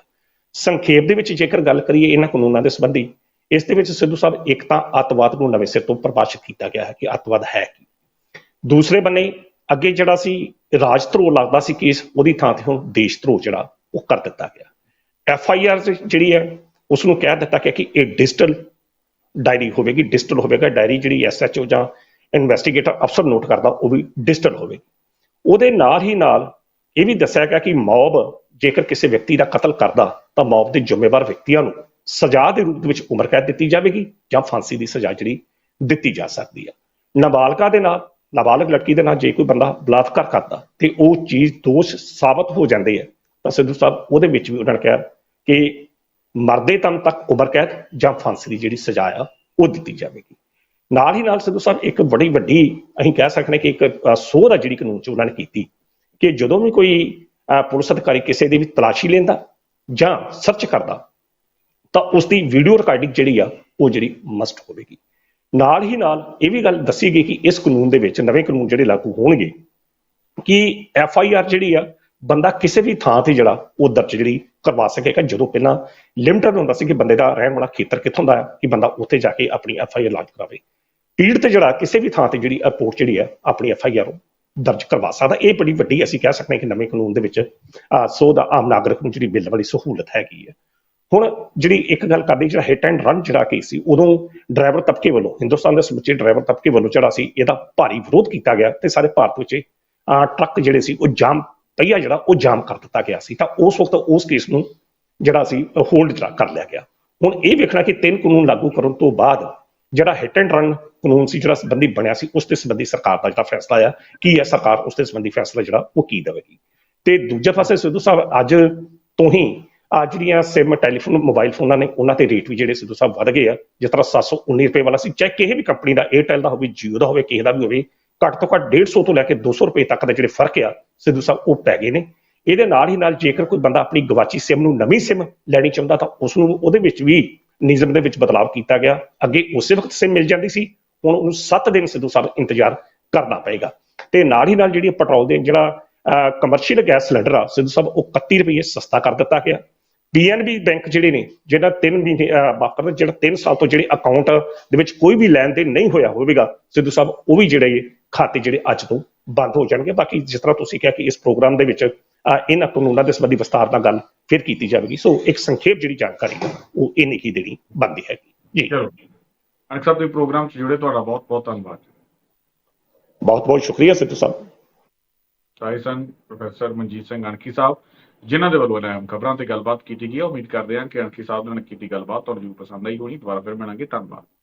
ਸੰਖੇਪ ਦੇ ਵਿੱਚ ਜੇਕਰ ਗੱਲ ਕਰੀਏ ਇਹਨਾਂ ਕਾਨੂੰਨਾਂ ਦੇ ਸੰਬੰਧੀ, ਇਸ ਦੇ ਵਿੱਚ ਸਿੱਧੂ ਸਾਹਿਬ ਇੱਕ ਤਾਂ ਅੱਤਵਾਦ ਨੂੰ ਨਵੇਂ ਸਿਰ ਤੋਂ ਪਰਿਭਾਸ਼ਿਤ ਕੀਤਾ ਗਿਆ ਹੈ ਕਿ ਅੱਤਵਾਦ ਹੈ ਕੀ। ਦੂਸਰੇ ਬੰਨੇ, ਅੱਗੇ ਜਿਹੜਾ ਸੀ, ਰਾਜ ਧਰੋਹ ਲੱਗਦਾ ਸੀ ਕੇਸ, ਉਹਦੀ ਥਾਂ ਤੇ ਹੁਣ ਦੇਸ਼ ਧਰੋਹ ਜਿਹੜਾ, ਉਹ ਕਰ ਦਿੱਤਾ ਗਿਆ। ਐਫ ਆਈ ਆਰ ਜਿਹੜੀ ਹੈ ਉਸ ਨੂੰ ਕਹਿ ਦਿੱਤਾ ਗਿਆ ਕਿ ਇਹ ਡਿਜੀਟਲ ਡਾਇਰੀ ਹੋਵੇਗੀ, ਡਿਜੀਟਲ ਹੋਵੇਗਾ ਡਾਇਰੀ ਜਿਹੜੀ ਐਸ ਐਚ ਓ ਜਾਂ ਇਨਵੈਸਟੀਗੇਟਰ ਅਫਸਰ ਨੋਟ ਕਰਦਾ, ਉਹ ਵੀ ਡਿਜੀਟਲ ਹੋਵੇ। ਉਹਦੇ ਨਾਲ ਹੀ ਨਾਲ ਇਹ ਵੀ ਦੱਸਿਆ ਗਿਆ ਕਿ ਮੌਬ ਜੇਕਰ ਕਿਸੇ ਵਿਅਕਤੀ ਦਾ ਕਤਲ ਕਰਦਾ, ਤਾਂ ਮੌਬ ਦੇ ਜ਼ਿੰਮੇਵਾਰ ਵਿਅਕਤੀਆਂ ਨੂੰ ਸਜ਼ਾ ਦੇ ਰੂਪ ਦੇ ਵਿੱਚ ਉਮਰ ਕੈਦ ਦਿੱਤੀ ਜਾਵੇਗੀ ਜਾਂ ਫਾਂਸੀ ਦੀ ਸਜ਼ਾ ਜਿਹੜੀ ਦਿੱਤੀ ਜਾ ਸਕਦੀ ਹੈ। ਨਾਬਾਲਗਾ ਦੇ ਨਾਲ, ਨਾਬਾਲਗ ਲੜਕੀ ਦੇ ਨਾਲ ਜੇ ਕੋਈ ਬੰਦਾ ਬਲਾਤਕਾਰ ਕਰਦਾ ਤੇ ਉਹ ਚੀਜ਼ ਦੋਸ਼ ਸਾਬਤ ਹੋ ਜਾਂਦੀ ਹੈ, ਤਾਂ ਸਿੱਧੂ ਸਾਹਿਬ ਉਹਦੇ ਵਿੱਚ ਵੀ ਉਹਨਾਂ ਨੇ ਕਿਹਾ ਕਿ ਮਰਦੇ ਦਮ ਤੱਕ ਉਮਰ ਕੈਦ ਜਾਂ ਫਾਂਸੀ ਦੀ ਜਿਹੜੀ ਸਜ਼ਾ ਆ, ਉਹ ਦਿੱਤੀ ਜਾਵੇਗੀ। ਨਾਲ ਹੀ ਨਾਲ ਸਿੱਧੂ ਸਾਹਿਬ, ਇੱਕ ਬੜੀ ਵੱਡੀ ਅਸੀਂ ਕਹਿ ਸਕਦੇ ਕਿ ਇੱਕ ਸੋਧ ਆ ਜਿਹੜੀ ਕਾਨੂੰਨ ਚ ਉਹਨਾਂ ਨੇ ਕੀਤੀ ਕਿ ਜਦੋਂ ਵੀ ਕੋਈ ਪੁਲਿਸ ਅਧਿਕਾਰੀ ਕਿਸੇ ਦੀ ਵੀ ਤਲਾਸ਼ੀ ਲੈਂਦਾ ਜਾਂ ਸਰਚ ਕਰਦਾ, ਤਾਂ ਉਸ ਦੀ ਵੀਡੀਓ ਰਿਕਾਰਡਿੰਗ ਜਿਹੜੀ ਆ, ਉਹ ਜਿਹੜੀ ਮਸਟ ਹੋਵੇਗੀ। ਨਾਲ ਹੀ ਨਾਲ ਇਹ ਵੀ ਗੱਲ ਦੱਸੀ ਗਈ ਕਿ ਇਸ ਕਾਨੂੰਨ ਦੇ ਵਿੱਚ ਨਵੇਂ ਕਾਨੂੰਨ ਜਿਹੜੇ ਲਾਗੂ ਹੋਣਗੇ ਕਿ ਐਫ ਆਈ ਆਰ ਜਿਹੜੀ ਆ ਬੰਦਾ ਕਿਸੇ ਵੀ ਥਾਂ ਤੇ ਜਿਹੜਾ ਉਹ ਦਰਜ ਜਿਹੜੀ ਕਰਵਾ ਸਕੇਗਾ। ਜਦੋਂ ਪਹਿਲਾਂ ਲਿਮਟਡ ਹੁੰਦਾ ਸੀ ਕਿ ਬੰਦੇ ਦਾ ਰਹਿਣ ਵਾਲਾ ਖੇਤਰ ਕਿੱਥੋਂ ਦਾ ਹੈ ਕਿ ਬੰਦਾ ਉੱਥੇ ਜਾ ਕੇ ਆਪਣੀ ਐਫ ਆਈ ਆਰ ਲਾਂਚ ਕਰਾਵੇ। ਪੀੜ ਜਿਹੜਾ ਕਿਸੇ ਵੀ ਥਾਂ ਤੇ ਜਿਹੜੀ ਰਿਪੋਰਟ ਜਿਹੜੀ ਹੈ ਆਪਣੀ ਐਫ ਆਈ ਆਰ ਦਰਜ ਕਰਵਾ ਸਕਦਾ। ਇਹ ਬੜੀ ਵੱਡੀ ਅਸੀਂ ਕਹਿ ਸਕਦੇ ਹਾਂ ਕਿ ਨਵੇਂ ਕਾਨੂੰਨ ਦੇ ਵਿੱਚ ਅਹ, ਸੋਧ ਆਮ ਨਾਗਰਿਕ ਨੂੰ ਜਿਹੜੀ ਮਿਲਣ ਵਾਲੀ ਸਹੂਲਤ ਹੈਗੀ ਹੈ। ਹੁਣ ਜਿਹੜੀ ਇੱਕ ਗੱਲ ਕਰਦੇ ਜਿਹੜਾ ਹਿੱਟ ਐਂਡ ਰਨ ਜਿਹੜਾ ਕੇਸ ਸੀ ਉਦੋਂ ਡਰਾਈਵਰ ਤਬਕੇ ਵੱਲੋਂ ਹਿੰਦੁਸਤਾਨ ਦੇ ਸਮੁੱਚੇ ਡਰਾਈਵਰ ਤਬਕੇ ਵੱਲੋਂ ਜਿਹੜਾ ਸੀ ਇਹਦਾ ਭਾਰੀ ਵਿਰੋਧ ਕੀਤਾ ਗਿਆ ਤੇ ਸਾਰੇ ਭਾਰਤ ਵਿੱਚ ਅਹ, ਟਰੱਕ ਜਿਹੜੇ ਸੀ ਉਹ ਜਾਮ ਪਈਆ ਜਿਹੜਾ ਉਹ ਜਾਮ ਕਰ ਦਿੱਤਾ ਗਿਆ ਸੀ, ਤਾਂ ਉਸ ਵਕਤ ਉਸ ਕੇਸ ਨੂੰ ਜਿਹੜਾ ਸੀ ਹੋਲਡ ਜਿਹੜਾ ਕਰ ਲਿਆ ਗਿਆ। ਹੁਣ ਇਹ ਵੇਖਣਾ ਕਿ ਤਿੰਨ ਕਾਨੂੰਨ ਲਾਗੂ ਕਰਨ ਤੋਂ ਬਾਅਦ ਜਿਹੜਾ ਹਿੱਟ ਐਂਡ ਰਨ ਕਾਨੂੰਨ ਸੀ, ਜਿਹੜਾ ਸੰਬੰਧੀ ਬਣਿਆ ਸੀ, ਉਸ ਦੇ ਸੰਬੰਧੀ ਸਰਕਾਰ ਦਾ ਜਿਹੜਾ ਫੈਸਲਾ ਆ, ਕੀ ਹੈ ਸਰਕਾਰ, ਉਸ ਦੇ ਸੰਬੰਧੀ ਫੈਸਲਾ ਜਿਹੜਾ ਉਹ ਕੀ ਦੇਵੇਗੀ? ਤੇ ਦੂਜੇ ਪਾਸੇ ਸਿੱਧੂ ਸਾਹਿਬ, ਅੱਜ ਤੋਂ ਹੀ ਆ ਜਿਹੜੀਆਂ ਸਿਮ ਟੈਲੀਫੋਨ ਮੋਬਾਈਲ ਫੋਨਾਂ ਨੇ ਉਹਨਾਂ ਤੇ ਰੇਟ ਵੀ ਜਿਹੜੇ ਸਿੱਧੂ ਸਾਹਿਬ ਵਧ ਗਏ ਆ, ਜਿਸ ਤਰ੍ਹਾਂ 719 ਰੁਪਏ ਵਾਲਾ ਸੀ, ਚਾਹੇ ਕਿਸੇ ਵੀ ਕੰਪਨੀ ਦਾ 에ਅਰਟੈਲ ਦਾ ਹੋਵੇ ਜੀਓ ਦਾ ਹੋਵੇ, ਕਿਸੇ ਦਾ ਵੀ ਹੋਵੇ, ਘੱਟ ਤੋਂ ਘੱਟ 150 ਤੋਂ ਲੈ ਕੇ 200 ਰੁਪਏ ਤੱਕ ਦਾ ਜਿਹੜੇ ਫ਼ਰਕ ਆ ਸਿੱਧੂ ਸਾਹਿਬ ਉਹ ਪੈ ਗਏ ਨੇ। ਇਹਦੇ ਨਾਲ ਹੀ ਨਾਲ ਜੇਕਰ ਕੋਈ ਬੰਦਾ ਆਪਣੀ ਗਵਾਚੀ ਸਿਮ ਨੂੰ ਨਵੀਂ ਸਿਮ ਲੈਣੀ ਚਾਹੁੰਦਾ ਤਾਂ ਉਸ ਨੂੰ ਉਹਦੇ ਵਿੱਚ ਵੀ ਨਿਯਮ ਦੇ ਵਿੱਚ ਬਦਲਾਅ ਕੀਤਾ ਗਿਆ। ਅੱਗੇ ਉਸੇ ਵਕਤ ਸਿਮ ਮਿਲ ਜਾਂਦੀ ਸੀ ਹੁਣ ਉਹਨੂੰ 7 ਦਿਨ ਸਿੱਧੂ ਸਾਹਿਬ ਇੰਤਜ਼ਾਰ ਕਰਨਾ ਪਏਗਾ। ਤੇ ਨਾਲ ਹੀ ਨਾਲ ਜਿਹੜੀ ਪੈਟਰੋਲ ਦੇ ਜਿਹੜਾ ਕਮਰਸ਼ੀਅਲ ਗੈਸ ਸਿਲੰਡਰ ਆ ਸਿੱਧੂ ਸਾਹਿਬ ਉਹ 31 ਰੁਪਏ ਸਸਤਾ ਕਰ ਦਿੱਤਾ ਗਿਆ। ਪੀਐਨਬੀ ਬੈਂਕ ਜਿਹੜੇ ਨੇ ਜਿਹੜਾ 3 ਮਹੀਨੇ ਅਹ, ਜਿਹੜਾ 3 ਸਾਲ ਤੋਂ ਜਿਹੜੇ ਅਕਾਊਂਟ ਦੇ ਵਿੱਚ ਕੋਈ ਵੀ ਲੈਣ ਦੇਣ ਨਹੀਂ ਹੋਇਆ ਹੋਵੇਗਾ ਸਿੱਧੂ ਸਾਹਿਬ ਉਹ ਵੀ ਜਿਹੜੇ ਖਾਤੇ ਜਿਹੜੇ ਅੱਜ ਤੋਂ ਬੰਦ ਹੋ ਜਾਣਗੇ। ਬਾਕੀ ਜਿਸ ਤਰ੍ਹਾਂ ਤੁਸੀਂ ਕਿਹਾ ਕਿ ਇਸ ਪ੍ਰੋਗਰਾਮ ਦੇ ਵਿੱਚ ਇਹਨਾਂ ਕਾਨੂੰਨਾਂ ਦੇ ਸੰਬੰਧੀ ਵਿਸਤਾਰ ਨਾਲ ਗੱਲ ਫਿਰ ਕੀਤੀ ਜਾਵੇਗੀ। ਸੋ ਇੱਕ ਸੰਖੇਪ ਜਿਹੜੀ ਜਾਣਕਾਰੀ ਉਹ ਇੰਨੀ ਹੀ ਦੇਣੀ ਬਣਦੀ ਹੈਗੀ। ਜੀ। ਚਲੋ। ਅਨਕ ਸਾਹਿਬ ਤੁਸੀਂ ਪ੍ਰੋਗਰਾਮ 'ਚ ਜੁੜੇ ਤੁਹਾਡਾ ਬਹੁਤ ਬਹੁਤ ਧੰਨਵਾਦ। ਬਹੁਤ ਬਹੁਤ ਸ਼ੁਕਰੀਆ ਸਿੱਧੂ ਸਾਹਿਬ। ਸਾਈ ਸਨ ਪ੍ਰੋਫੈਸਰ ਮਨਜੀਤ ਸਿੰਘ ਅਣਖੀ ਸਾਹਿਬ ਜਿਨ੍ਹਾਂ ਦੇ ਵੱਲੋਂ ਅਹਿਮ ਖਬਰਾਂ ਤੇ ਗੱਲਬਾਤ ਕੀਤੀ ਗਈ ਹੈ। ਉਮੀਦ ਕਰਦੇ ਹਾਂ ਕਿ ਅਣਖੀ ਸਾਹਿਬ ਨਾਲ ਕੀਤੀ ਗੱਲਬਾਤ ਤੁਹਾਨੂੰ ਪਸੰਦ ਆਈ ਹੋਣੀ। ਦੁਬਾਰਾ ਫਿਰ ਮਿਲਾਂਗੇ। ਧੰਨਵਾਦ।